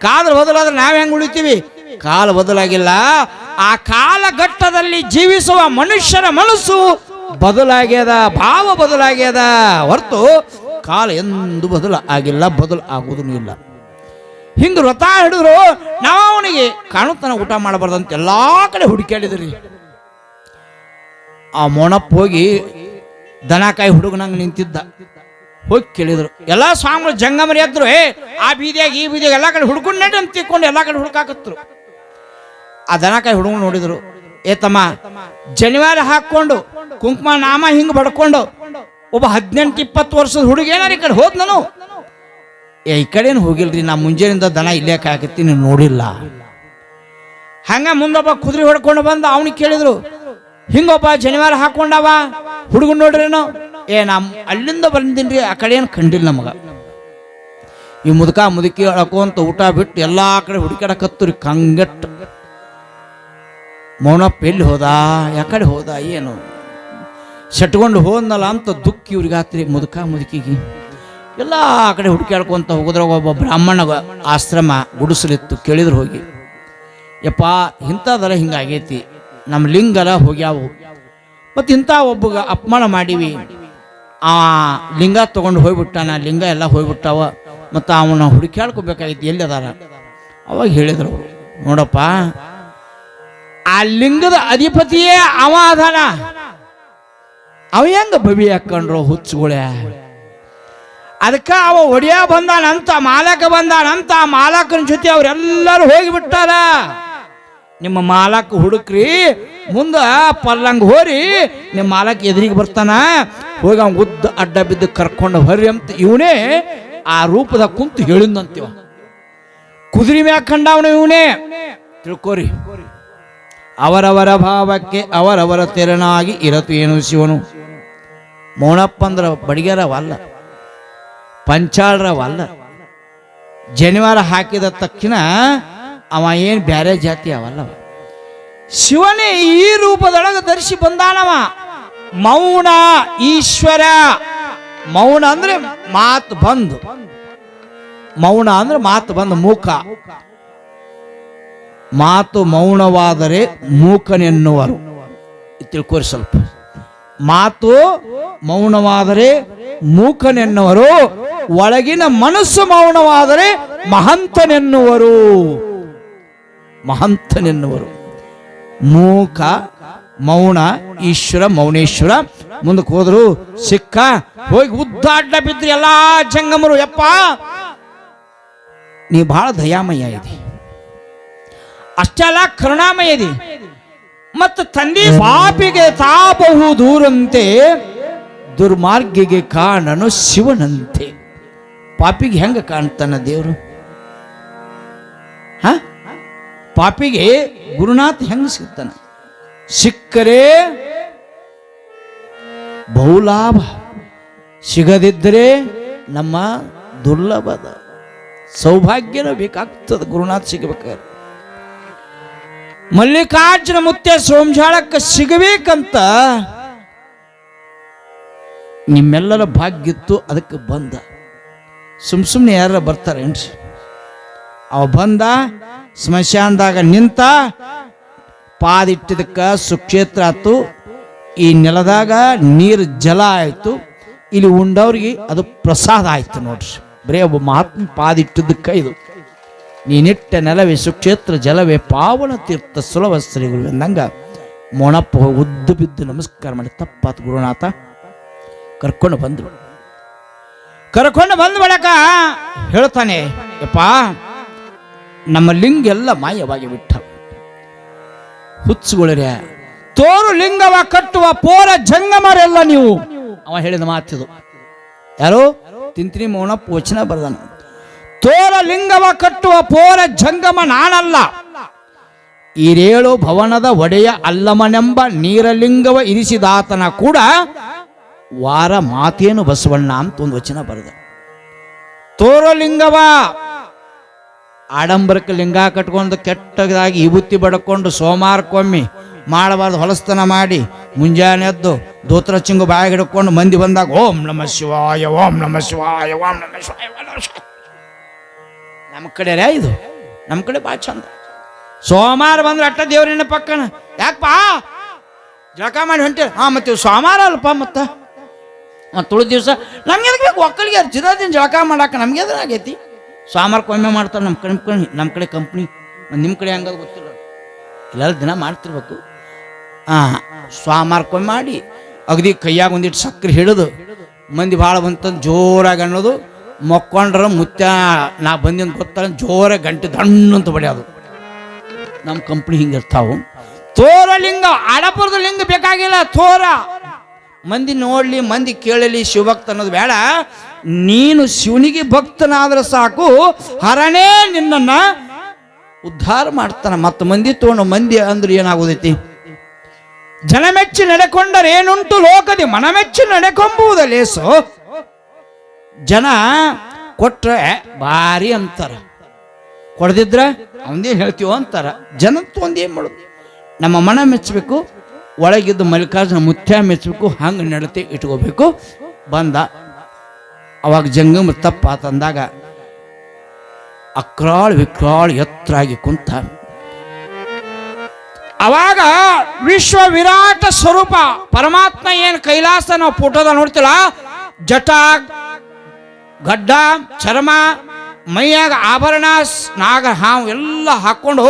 Speaker 1: ಕಾಲ ಬದಲಾದ್ರೆ ನಾವ್ ಹೆಂಗ್ ಉಳಿತೀವಿ? ಕಾಲ ಬದಲಾಗಿಲ್ಲ. ಆ ಕಾಲಘಟ್ಟದಲ್ಲಿ ಜೀವಿಸುವ ಮನುಷ್ಯರ ಮನಸ್ಸು ಬದಲಾಗ್ಯದ, ಭಾವ ಬದಲಾಗ್ಯದ. ಹೊರತು ಕಾಲ ಎಂದು ಬದಲ ಆಗಿಲ್ಲ, ಬದಲು ಆಗುವುದೂ ಇಲ್ಲ. ಹಿಂಗೆ ವ್ರತ ಹಿಡಿದ್ರು ನಾವು ಅವನಿಗೆ ಕಾಣುತ್ತಾನ ಊಟ ಮಾಡಬಾರ್ದಂತ ಎಲ್ಲಾ ಕಡೆ ಹುಡುಕಾಡಿದ್ರಿ ಆ ಮೋಣಪ್ಪ ಹೋಗಿ ದನಕಾಯಿ ಹುಡುಗನಂಗೆ ನಿಂತಿದ್ದ. ಹೋಗಿ ಕೇಳಿದ್ರು, ಎಲ್ಲ ಸ್ವಾಮಿಗಳು ಜಂಗಮರಿ ಎದ್ರು, ಏ, ಆ ಬೀದಿಯಾಗ ಈ ಬೀದಿಯಾಗ ಎಲ್ಲ ಕಡೆ ಹುಡ್ಕೊಂಡು ನಡಿ ಅಂತ ತಿಕ್ಕೊಂಡು ಎಲ್ಲ ಕಡೆ ಹುಡುಕಾಕತ್ರು. ಆ ದನಕಾಯಿ ಹುಡುಗ ನೋಡಿದ್ರು, ಏ ತಮ್ಮ, ಜನಿವಾರ ಹಾಕೊಂಡು ಕುಂಕುಮ ನಾಮ ಹಿಂಗೆ ಬಡ್ಕೊಂಡು ಒಬ್ಬ ಹದಿನೆಂಟು ಇಪ್ಪತ್ತು ವರ್ಷದ ಹುಡುಗ ಏನಾರ ಈ ಕಡೆ ಹೋದ್ ನಾನು ಈ ಕಡೆನು ಹೋಗಿಲ್ರಿ, ನಾ ಮುಂಜಾನಿಂದ ದನ ಇಲ್ಲೇ ನೀವು ನೋಡಿಲ್ಲ. ಹಂಗ ಮುಂದೊಬ್ಬ ಕುದುರೆ ಹೊಡ್ಕೊಂಡು ಬಂದ, ಅವನಿಗೆ ಕೇಳಿದ್ರು, ಹಿಂಗೊಬ್ಬ ಜನಿವಾರ ಹಾಕೊಂಡವ, ಹುಡುಗನ್ ನೋಡ್ರೇನು ಏ ನಾ ಅಲ್ಲಿಂದ ಬಂದಿನ್ರಿ, ಆ ಕಡೆ ಏನು ಕಂಡಿಲ್ಲ ನಮಗ. ಈ ಮುದುಕ ಮುದುಕಿ ಅಳ್ಕೊಂತ ಊಟ ಬಿಟ್ಟು ಎಲ್ಲಾ ಕಡೆ ಹುಡುಕಾಡಕತ್ತರಿ ಕಂಗಟ್ ಮೌನಪ್ಪ ಎಲ್ಲಿ ಹೋದ? ಯಾಕಡೆ ಹೋದ? ಏನು? ಸೆಟ್ಕೊಂಡು ಹೋದ್ನಲ್ಲ ಅಂತ ದುಃಖ ಇವ್ರಿಗೆ ಆತ್ರಿ ಮುದುಕ ಮುದುಕಿಗೆ. ಎಲ್ಲ ಕಡೆ ಹುಡುಕಾಡ್ಕೊಂತ ಹೋಗೋದ್ರಾಗ ಒಬ್ಬ ಬ್ರಾಹ್ಮಣ ಆಶ್ರಮ ಗುಡಿಸಲಿತ್ತು, ಕೇಳಿದ್ರು ಹೋಗಿ. ಯಪ್ಪ ಇಂಥದರ ಹಿಂಗಾಗೈತಿ, ನಮ್ಮ ಲಿಂಗಲ ಹೋಗ್ಯಾವು. ಮತ್ತು ಇಂಥ ಒಬ್ಬಗ ಅಪಮಾನ ಮಾಡೀವಿ. ಆ ಲಿಂಗ ತೊಗೊಂಡು ಹೋಗ್ಬಿಟ್ಟಾನ, ಲಿಂಗ ಎಲ್ಲ ಹೋಗ್ಬಿಟ್ಟಾವ. ಮತ್ತು ಅವನ ಹುಡುಕ್ಯಾಡ್ಕೋಬೇಕಾಗಿತ್ತು, ಎಲ್ಲಿ ಅದಾರ? ಅವಾಗ ಹೇಳಿದರು, ನೋಡಪ್ಪ, ಆ ಲಿಂಗದ ಅಧಿಪತಿಯೇ ಅವ ಅದಾನ. ಅವ ಹೆಂಗ ಬಬಿ ಹಾಕೊಂಡ್ರು ಹುಚ್ಚುಗಳೇ? ಅದಕ್ಕೆ ಅವ ಒಡಿಯ ಬಂದಾನಂತ, ಮಾಲಕ ಬಂದಾನಂತ, ಮಾಲಕನ ಜೊತೆ ಅವರೆಲ್ಲರೂ ಹೋಗಿಬಿಟ್ಟಾರ ನಿಮ್ಮ ಮಾಲಕ್ ಹುಡುಕ್ರಿ, ಮುಂದ ಪಲ್ಲಂಗ್ ಹೋರಿ, ನಿಮ್ಮ ಮಾಲಕ್ ಎದುರಿಗೆ ಬರ್ತಾನ. ಹೋಗಿ ಅವ್ನ್ ಉದ್ದ ಅಡ್ಡ ಬಿದ್ದು ಕರ್ಕೊಂಡು ಬರ್ರಿ ಅಂತ ಇವನೇ ಆ ರೂಪದ ಕುಂತು ಹೇಳಿದಂತೀವ ಕುದುರೆ ಮ್ಯಾಗ ಕಂಡವನು ಇವನೇ. ತಿಳ್ಕೋರಿ, ಅವರವರ ಭಾವಕ್ಕೆ ಅವರವರ ತೆರನಾಗಿ ಇರತು ಏನು ಶಿವನು ಮೌನಪ್ಪಂದ್ರ ಬಡಿಗೆರವಲ್ಲ. ಪಂಚಾಳ್ರವಲ್ಲ. ಜನಿವಾರ ಹಾಕಿದ ತಕ್ಷಣ ಅವ ಏನು ಬ್ಯಾರೆ ಜಾತಿ ಅವಲ್ಲ ಶಿವನೇ ಈ ರೂಪದೊಳಗೆ ಧರಿಸಿ ಬಂದಾನವ. ಮೌನ ಈಶ್ವರ. ಮೌನ ಅಂದ್ರೆ ಮಾತು ಬಂದು. ಮೌನ ಅಂದ್ರೆ ಮಾತು ಬಂದು ಮೂಕ. ಮಾತು ಮೌನವಾದರೆ ಮೂಕನೆನ್ನುವರು. ತಿಳ್ಕೊರಿ ಸ್ವಲ್ಪ. ಮಾತು ಮೌನವಾದರೆ ಮೂಕನೆನ್ನುವರು, ಒಳಗಿನ ಮನಸ್ಸು ಮೌನವಾದರೆ ಮಹಂತನೆನ್ನುವರು. ಮಹಂತನೆನ್ನುವರು. ಮೂಕ, ಮೌನ, ಈಶ್ವರ, ಮೌನೇಶ್ವರ, ಮುಂದಕ್ಕೆ ಹೋದ್ರು ಸಿಕ್ಕ, ಹೋಗಿ ಉದ್ದಾಡ್ಡ ಬಿದ್ರಿ ಎಲ್ಲಾ ಜಂಗಮರು, ಯಪ್ಪ! ನೀ ಬಹಳ ದಯಾಮಯ ಇದೆ. ಅಷ್ಟೆಲ್ಲ ಕರುಣಾಮಯ ಇದೆ. ಮತ್ತು ತಂದೆ ಪಾಪಿಗೆ ತಾಪವು ದೂರಂತೆ ದುರ್ಮಾರ್ಗಿಗೆ ಕಾಣನು ಶಿವನಂತೆ. ಪಾಪಿಗೆ ಹೆಂಗ ಕಾಣ್ತಾನ ದೇವರು? ಹ? ಪಾಪಿಗೆ ಗುರುನಾಥ್ ಹೆಂಗ ಸಿಗ್ತಾನ? ಸಿಕ್ಕರೆ ಬಹುಲಾಭ. ಸಿಗದಿದ್ದರೆ ನಮ್ಮ ದುರ್ಲಭದ ಸೌಭಾಗ್ಯನೂ ಬೇಕಾಗ್ತದೆ ಗುರುನಾಥ್ ಸಿಗಬೇಕಾದ್ರೆ. ಮಲ್ಲಿಕಾರ್ಜುನ ಮುತ್ತೆ ಸೋಮಜಾಳಕ್ಕೆ ಸಿಗಬೇಕಂತ ನಿಮ್ಮೆಲ್ಲರ ಭಾಗ್ಯಿತ್ತು ಅದಕ್ಕೆ ಬಂದ. ಸುಮ್ ಸುಮ್ಮನೆ ಯಾರ ಬರ್ತಾರೇನ್ರಿ ಅವ ಬಂದ, ಸ್ಮಶಾನದಾಗ ನಿಂತ ಪಾದಿಟ್ಟಿದಕ್ಕ ಸುಕ್ಷೇತ್ರ ಆಯ್ತು. ಈ ನೆಲದಾಗ ನೀರು ಜಲ ಆಯಿತು. ಇಲ್ಲಿ ಉಂಡವ್ರಿಗೆ ಅದು ಪ್ರಸಾದ ಆಯ್ತು ನೋಡ್ರಿ. ಬರೀ ಒಬ್ಬ ಮಹಾತ್ಮ ಪಾದಿಟ್ಟಿದ್ದಕ್ಕೆ ಇದು. ನೀನಿಟ್ಟ ನೆಲವೇ ಸುಕ್ಷೇತ್ರ, ಜಲವೇ ಪಾವನ ತೀರ್ಥ, ಸುಲಭ ಶ್ರೀಗಳು ಎಂದಂಗ ಮೊಣಪ್ಪ ಉದ್ದು ಬಿದ್ದು ನಮಸ್ಕಾರ ಮಾಡಿ, ತಪ್ಪಾತು ಗುರುನಾಥ, ಕರ್ಕೊಂಡು ಬಂದ್ರು ಕರ್ಕೊಂಡು ಬಂದ ಬಳಕ ಹೇಳ್ತಾನೆ, ಯಪ್ಪ, ನಮ್ಮ ಲಿಂಗ ಎಲ್ಲ ಮಾಯವಾಗಿ ಬಿಟ್ಟ. ಹುಚ್ಚುಗಳರೆ, ತೋರು ಲಿಂಗವ ಕಟ್ಟುವ ಪೋರ ಜಂಗಮರೆಲ್ಲ ನೀವು. ಅವ ಹೇಳಿದ ಮಾತಿದು. ಯಾರು? ತಿಂತ್ರಿ ಮೌನಪ್ಪ ವಚನ ಬರ್ದಾನ. ತೋರ ಲಿಂಗವ ಕಟ್ಟುವ ಪೋರ ಜಂಗಮ ನಾನಲ್ಲ ಇರೇಳು ಭವನದ ಒಡೆಯ ಅಲ್ಲಮನೆಂಬ ನೀರಲಿಂಗವ ಇರಿಸಿದಾತನ ಕೂಡ ವಾರ ಮಾತೇನು ಬಸವಣ್ಣ ಅಂತ ಒಂದು ವಚನ ಬರೆದ ತೋರಲಿಂಗವ ಆಡಂಬರಕ್ಕೆ ಲಿಂಗ ಕಟ್ಕೊಂಡು ಕೆಟ್ಟದಾಗಿ ವಿಭೂತಿ ಬಡ್ಕೊಂಡು ಸೋಮಾರಕ್ಕೊಮ್ಮೆ ಮಾಡಬಾರ್ದು ಹೊಲಸ್ತನ ಮಾಡಿ ಮುಂಜಾನೆ ಎದ್ದು ದೋತ್ರ ಚಿಂಗು ಬಾಯಿಗೆ ಹಿಡ್ಕೊಂಡು ಮಂದಿ ಬಂದಾಗ ಓಂ ನಮ ಶಿವಾಯ, ಓಂ ನಮ ಶಿವಾಯ, ಓಂ ನಮಃ ಶಿವಾಯ. ನಮ್ಮ ಕಡೆ ರೇ ಇದು. ನಮ್ಮ ಕಡೆ ಭಾಳ ಚಂದ. ಸೋಮವಾರ ಬಂದ್ರೆ ಅಟ್ಟ ದೇವ್ರಿನ ಪಕ್ಕನ. ಯಾಕಪ್ಪ? ಜಳಕ ಮಾಡಿ ಹೊಂಟೇರಿ? ಹಾಂ, ಮತ್ತೆ ಸೋಮವಾರ ಅಲ್ಪ ಮತ್ತೆ? ಮತ್ತು ತುಳು ದಿವಸ, ನಮ್ಗೆ ಎದಕ್ಕೆ ಬೇಕು? ಒಕ್ಕಳಿಗೆ ದಿನ ಜಳಕ ಮಾಡಕ್ಕೆ ನಮ್ಗೆ ಎದ್ರ ಆಗೈತಿ? ಸೋಮವಾರಕ್ಕೊಮ್ಮೆ ಮಾಡ್ತಾರೆ ನಮ್ಮ ಕಡೆ ನಮ್ಮ ಕಡೆ ಕಂಪ್ನಿ ನಿಮ್ಮ ಕಡೆ ಹಂಗ ಗೊತ್ತಿಲ್ಲ. ಇಲ್ಲ ದಿನ ಮಾಡ್ತಿರ್ಬೇಕು. ಹಾಂ ಸೋಮವಾರಕ್ಕೊಮ್ಮೆ ಮಾಡಿ. ಅಗದಿ ಕೈಯಾಗ ಒಂದಿಟ್ಟು ಸಕ್ಕರೆ ಹಿಡಿದು, ಮಂದಿ ಭಾಳ ಬಂತಂದು ಜೋರಾಗಿ ಅನ್ನೋದು ಮಕ್ಕೊಂಡ್ರ ಮುತ್ಯ, ನಾ ಬಂದಿನ ಗೊತ್ತಾಗ ಜೋರ ಗಂಟೆ ದಣ್ಣಂತ ಬಡಿಯೋದು. ನಮ್ಮ ಕಂಪ್ನಿ ಹಿಂಗೆ ಇರ್ತಾವು. ತೋರ ಲಿಂಗ, ಅಡಪುರದ ಲಿಂಗ ಬೇಕಾಗಿಲ್ಲ, ತೋರ. ಮಂದಿ ನೋಡ್ಲಿ, ಮಂದಿ ಕೇಳಲಿ, ಶಿವಭಕ್ತ ಅನ್ನೋದು ಬೇಡ. ನೀನು ಶಿವನಿಗೆ ಭಕ್ತನಾದ್ರೆ ಸಾಕು, ಹರನೇ ನಿನ್ನನ್ನು ಉದ್ಧಾರ ಮಾಡ್ತಾನ. ಮತ್ತು ಮಂದಿ ತೋಣ ಮಂದಿ ಅಂದ್ರೆ ಏನಾಗೋದೈತಿ? ಜನಮೆಚ್ಚಿ ನಡೆಕೊಂಡರೆ ಏನುಂಟು ಲೋಕದಿ, ಮನಮೆಚ್ಚಿ ನಡೆಕೊಂಬುವುದ ಲೇಸು? ಜನ ಕೊಟ್ರೆ ಭಾರಿ ಅಂತಾರ. ಕೊಡದಿದ್ರ? ಅವನೇ ಹೇಳ್ತೀವೋ ಅಂತಾರ. ಜನತ್ತು ಒಂದೇನು ಮಾಡೋದು. ನಮ್ಮ ಮನ ಮೆಚ್ಚಬೇಕು, ಒಳಗಿದ್ದು ಮಲ್ಲಿಕಾರ್ಜುನ ಮುತ್ಯ ಮೆಚ್ಚಬೇಕು, ಹಂಗೆ ನಡತೆ ಇಟ್ಕೋಬೇಕು. ಬಂದ. ಅವಾಗ ಜಂಗಮ ತಪ್ಪಾತಂದಾಗ ಅಕ್ರಾಳ್ ವಿಕ್ರಾಳ್ ಎತ್ತರಾಗಿ ಕುಂತ. ಅವಾಗ ವಿಶ್ವ ವಿರಾಟ ಸ್ವರೂಪ, ಪರಮಾತ್ಮ ಏನು ಕೈಲಾಸ ನಾವು ಫೋಟೋದ ನೋಡ್ತಿಲ್ಲ? ಜಟ ಗಡ್ಡ ಚರ್ಮ ಮೈಯಾಗ ಆಭರಣ ಸ್- ನಾಗ ಹಾವು ಎಲ್ಲ ಹಾಕೊಂಡು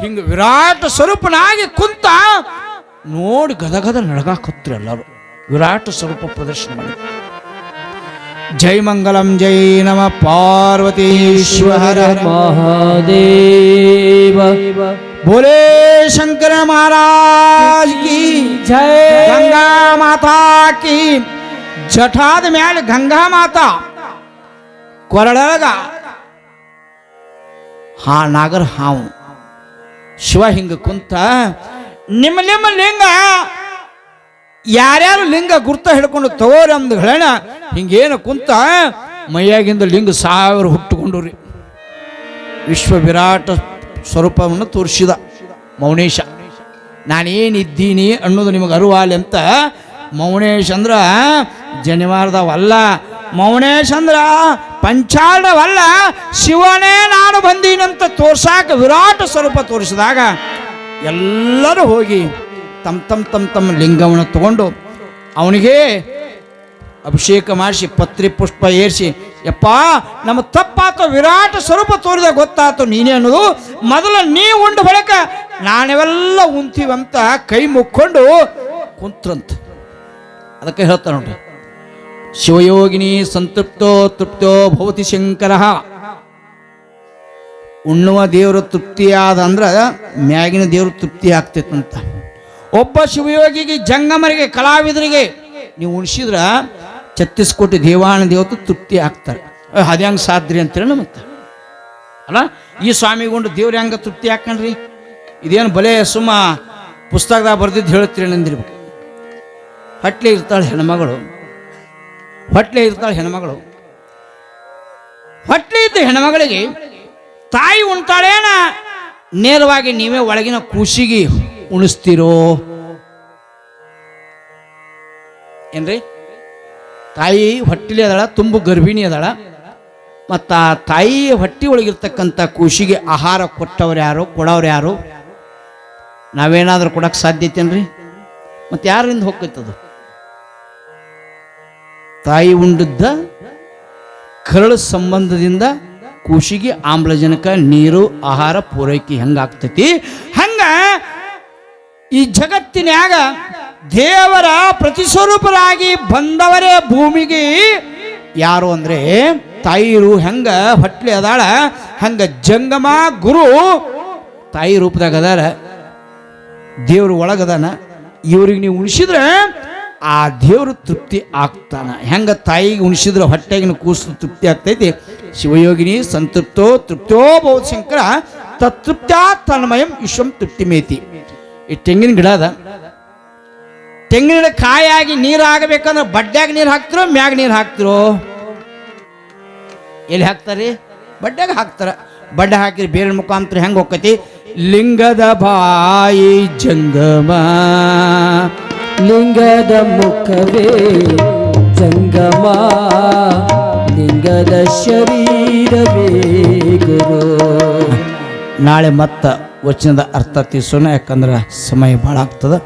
Speaker 1: ಹಿಂಗ ವಿರಾಟ ಸ್ವರೂಪನಾಗಿ ಕುಂತ ನೋಡಿ ಗದಗದ ನಡಗಾಕತ್ರು ಎಲ್ಲರೂ ವಿರಾಟ ಸ್ವರೂಪ ಪ್ರದರ್ಶನ ಮಾಡಿದ ಜೈ ಮಂಗಲಂ ಜೈ ನಮ ಪಾರ್ವತೀಶ್ವರ
Speaker 2: महादेव
Speaker 1: बोले शंकर महाराज की
Speaker 2: जय
Speaker 1: ಗಂಗಾ ಮಾತಾ ಕಿ ಜಠಾದ ಮ್ಯಾಲೆ ಗಂಗಾ ಮಾತಾ ಕೊರಳಗ ಹಾ ನಾಗರ ಹಾವು. ಶಿವ ಹಿಂಗ ಕುಂತ, ನಿಮ್ಮ ನಿಮ್ಮ ಲಿಂಗ, ಯಾರ್ಯಾರು ಲಿಂಗ ಗುರ್ತ ಹಿಡ್ಕೊಂಡು ತಗೋರಿ ಅಂದ ಹೇಳೋಣ. ಹಿಂಗೇನು ಕುಂತ, ಮೈಯಾಗಿಂದ ಲಿಂಗ ಸಾವಿರ ಹುಟ್ಟುಕೊಂಡು ರೀ ವಿಶ್ವ ವಿರಾಟ ಸ್ವರೂಪವನ್ನು ತೋರಿಸಿದ ಮೌನೇಶ. ನಾನೇನಿದ್ದೀನಿ ಅನ್ನೋದು ನಿಮಗೆ ಅರುವಾಲೆ ಅಂತ ಮೌನೇಶ್ ಅಂದ್ರ ಜನಿವಾರದವಲ್ಲ. ಮೌನೇಶ್ ಅಂದ್ರ ಪಂಚಾಳವಲ್ಲ. ಶಿವನೇ ನಾನು ಬಂದೀನಂತ ತೋರ್ಸಾಕ ವಿರಾಟ ಸ್ವರೂಪ ತೋರಿಸಿದಾಗ ಎಲ್ಲರೂ ಹೋಗಿ ತಮ್ಮ ತಮ್ಮ ತಮ್ಮ ತಮ್ಮ ಲಿಂಗವನ್ನು ತಗೊಂಡು ಅವನಿಗೆ ಅಭಿಷೇಕ ಮಾಡಿಸಿ, ಪತ್ರಿ ಪುಷ್ಪ ಏರಿಸಿ, ಯಪ್ಪ, ನಮ್ಮ ತಪ್ಪಾತು ವಿರಾಟ ಸ್ವರೂಪ ತೋರಿದ ಗೊತ್ತಾತು ನೀನೇ ಅನ್ನೋದು. ಮೊದಲು ನೀ ಉಂಡು ಬಳಿಕ ನಾನಿವೆಲ್ಲ ಉಂತೀವಂತ ಕೈ ಮುಕ್ಕೊಂಡು ಕುಂತ್ರಂತ. ಅದಕ್ಕೆ ಹೇಳ್ತಾರೆ ನೋಡ್ರಿ. ಶಿವಯೋಗಿನಿ ಸಂತೃಪ್ತೋ ತೃಪ್ತೋ ಭವತಿ ಶಂಕರ. ಉಣ್ಣುವ ದೇವರು ತೃಪ್ತಿಯಾದ ಅಂದ್ರೆ ಮ್ಯಾಗಿನ ದೇವರು ತೃಪ್ತಿ ಆಗ್ತೈತಂತ. ಒಬ್ಬ ಶಿವಯೋಗಿಗೆ ಜಂಗಮರಿಗೆ, ಕಲಾವಿದರಿಗೆ ನೀವು ಉಣಿಸಿದ್ರ ಛತ್ತೀಸ್ ದೇವಾನ ದೇವತು ತೃಪ್ತಿ ಆಗ್ತಾರೆ. ಅದ್ಯಾಂಗ ಸಾಧ್ರಿ ಅಂತೇಳಿ ಮತ್ತೆ ಅಲ್ಲ, ಈ ಸ್ವಾಮಿಗೊಂಡು ದೇವ್ರ ಹೆಂಗೆ ತೃಪ್ತಿ ಹಾಕಣ್ರಿ ಇದೇನು ಬಲೆ ಸುಮ್ಮ ಪುಸ್ತಕದಾಗ ಬರ್ದಿದ್ದು ಹೇಳ್ತೀರಿ ನಂದಿರ್ಬೇಕು ಹೊಟ್ಲೆ ಇರ್ತಾಳೆ ಹೆಣ್ಮಗಳು. ಹೊಟ್ಲೆ ಇರ್ತಾಳೆ ಹೆಣ್ಮಗಳು. ಹೊಟ್ಲೆ ಇದ್ದ ಹೆಣ್ಮಗಳಿಗೆ ತಾಯಿ ಉಣ್ತಾಳೇನ? ನೇರವಾಗಿ ನೀವೇ ಒಳಗಿನ ಕೂಸಿಗೆ ಉಣಿಸ್ತೀರೋ? ಏನ್ರಿ? ತಾಯಿ ಹೊಟ್ಟಿಲಿ ಅದಳ, ತುಂಬ ಗರ್ಭಿಣಿ ಅದಳ. ಮತ್ತು ಆ ತಾಯಿ ಹೊಟ್ಟೆ ಒಳಗಿರ್ತಕ್ಕಂಥ ಖುಷಿಗೆ ಆಹಾರ ಕೊಟ್ಟವ್ರು ಯಾರು, ಕೊಡೋರು ಯಾರು? ನಾವೇನಾದ್ರೂ ಕೊಡಕ್ಕೆ ಸಾಧ್ಯತೆನ್ರಿ ಮತ್ತು ಯಾರಿಂದ ಹೋಗ್ತೈತದು ತಾಯಿ ಉಂಡದ್ದ ಕರಳು ಸಂಬಂಧದಿಂದ ಕೂಸಿಗೆ ಆಮ್ಲಜನಕ, ನೀರು, ಆಹಾರ, ಪೂರೈಕೆ ಹೆಂಗಾಗ್ತೈತಿ? ಹಂಗ ಈ ಜಗತ್ತಿನ್ಯಾಗ ದೇವರ ಪ್ರತಿಸ್ವರೂಪರಾಗಿ ಬಂದವರೇ ಭೂಮಿಗೆ ಯಾರು ಅಂದ್ರೆ ತಾಯಿರು. ಹೆಂಗ ಹೊಟ್ಲಿ ಅದಾಳ, ಹಂಗ ಜಂಗಮ ಗುರು ತಾಯಿ ರೂಪದಾಗ ಅದಾರ, ದೇವ್ರ ಒಳಗದಾನ. ಇವ್ರಿಗೆ ನೀವು ಉಣಿಸಿದ್ರೆ ಆ ದೇವರು ತೃಪ್ತಿ ಆಗ್ತಾನೆ. ಹೆಂಗ ತಾಯಿಗೆ ಉಣಿಸಿದ್ರೆ ಹೊಟ್ಟೆಗಿನ ಕೂಸು ತೃಪ್ತಿ ಆಗ್ತೈತಿ? ಶಿವಯೋಗಿನಿ ಸಂತೃಪ್ತೋ ತೃಪ್ತೋ ಶಂಕರ ತೃಪ್ತ್ಯ ತನ್ಮಯಂ ವಿಶ್ವಂ ತೃಪ್ತಿ ಮೇತಿ ಈ ತೆಂಗಿನ ಗಿಡ ಅದ. ತೆಂಗಿನ ಗಿಡ ಕಾಯಾಗಿ ನೀರು ಆಗಬೇಕಂದ್ರೆ ಬಡ್ಡ್ಯಾಗ ನೀರು ಹಾಕ್ತಿರೋ, ಮ್ಯಾಗ ನೀರು ಹಾಕ್ತಿರೋ? ಎಲ್ಲಿ ಹಾಕ್ತಾರೆ? ಬಡ್ಡ್ಯಾಗ ಹಾಕ್ತಾರ. ಬಡ್ಡೆ ಹಾಕಿ ಬೇರೆ ಮುಖಾಂತರ ಹೆಂಗೆ ಹೋಗ್ತೈತಿ? ಲಿಂಗದ ಬಾಯಿ ಜಂಗಮ.
Speaker 2: ಲಿಂಗದ ಮುಖವೇ ಜಂಗಮ, ಲಿಂಗದ ಶರೀರವೇ ಗುರು.
Speaker 1: ನಾಳೆ ಮತ್ತ ವಚನದ ಅರ್ಥ ತಿಳಿಸೋಣ, ಯಾಕಂದ್ರೆ ಸಮಯ ಭಾಳ ಆಗ್ತದ.